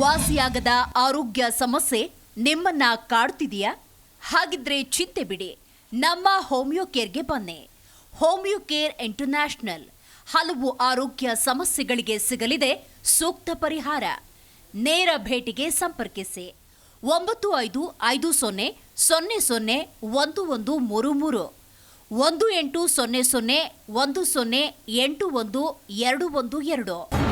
ವಾಸಿಯಾಗದ ಆರೋಗ್ಯ ಸಮಸ್ಯೆ ನಿಮ್ಮನ್ನ ಕಾಡ್ತಿದೆಯಾ? ಹಾಗಿದ್ರೆ ಚಿಂತೆ ಬಿಡಿ. ನಮ್ಮ ಹೋಮಿಯೋ ಕೇರ್ಗೆ ಬನ್ನಿ. Homeo Care International. ಹಲವು ಆರೋಗ್ಯ ಸಮಸ್ಯೆಗಳಿಗೆ ಸಿಗಲಿದೆ ಸೂಕ್ತ ಪರಿಹಾರ. ನೇರ ಭೇಟಿಗೆ ಸಂಪರ್ಕಿಸಿ. ಒಂಬತ್ತು ಐದು ಐದು ಸೊನ್ನೆ ಸೊನ್ನೆ ಸೊನ್ನೆ ಒಂದು ಒಂದು ಮೂರು ಮೂರು. ಒಂದು ಎಂಟು ಸೊನ್ನೆ ಸೊನ್ನೆ ಒಂದು ಸೊನ್ನೆ ಎಂಟು ಒಂದು ಎರಡು ಒಂದು ಎರಡು.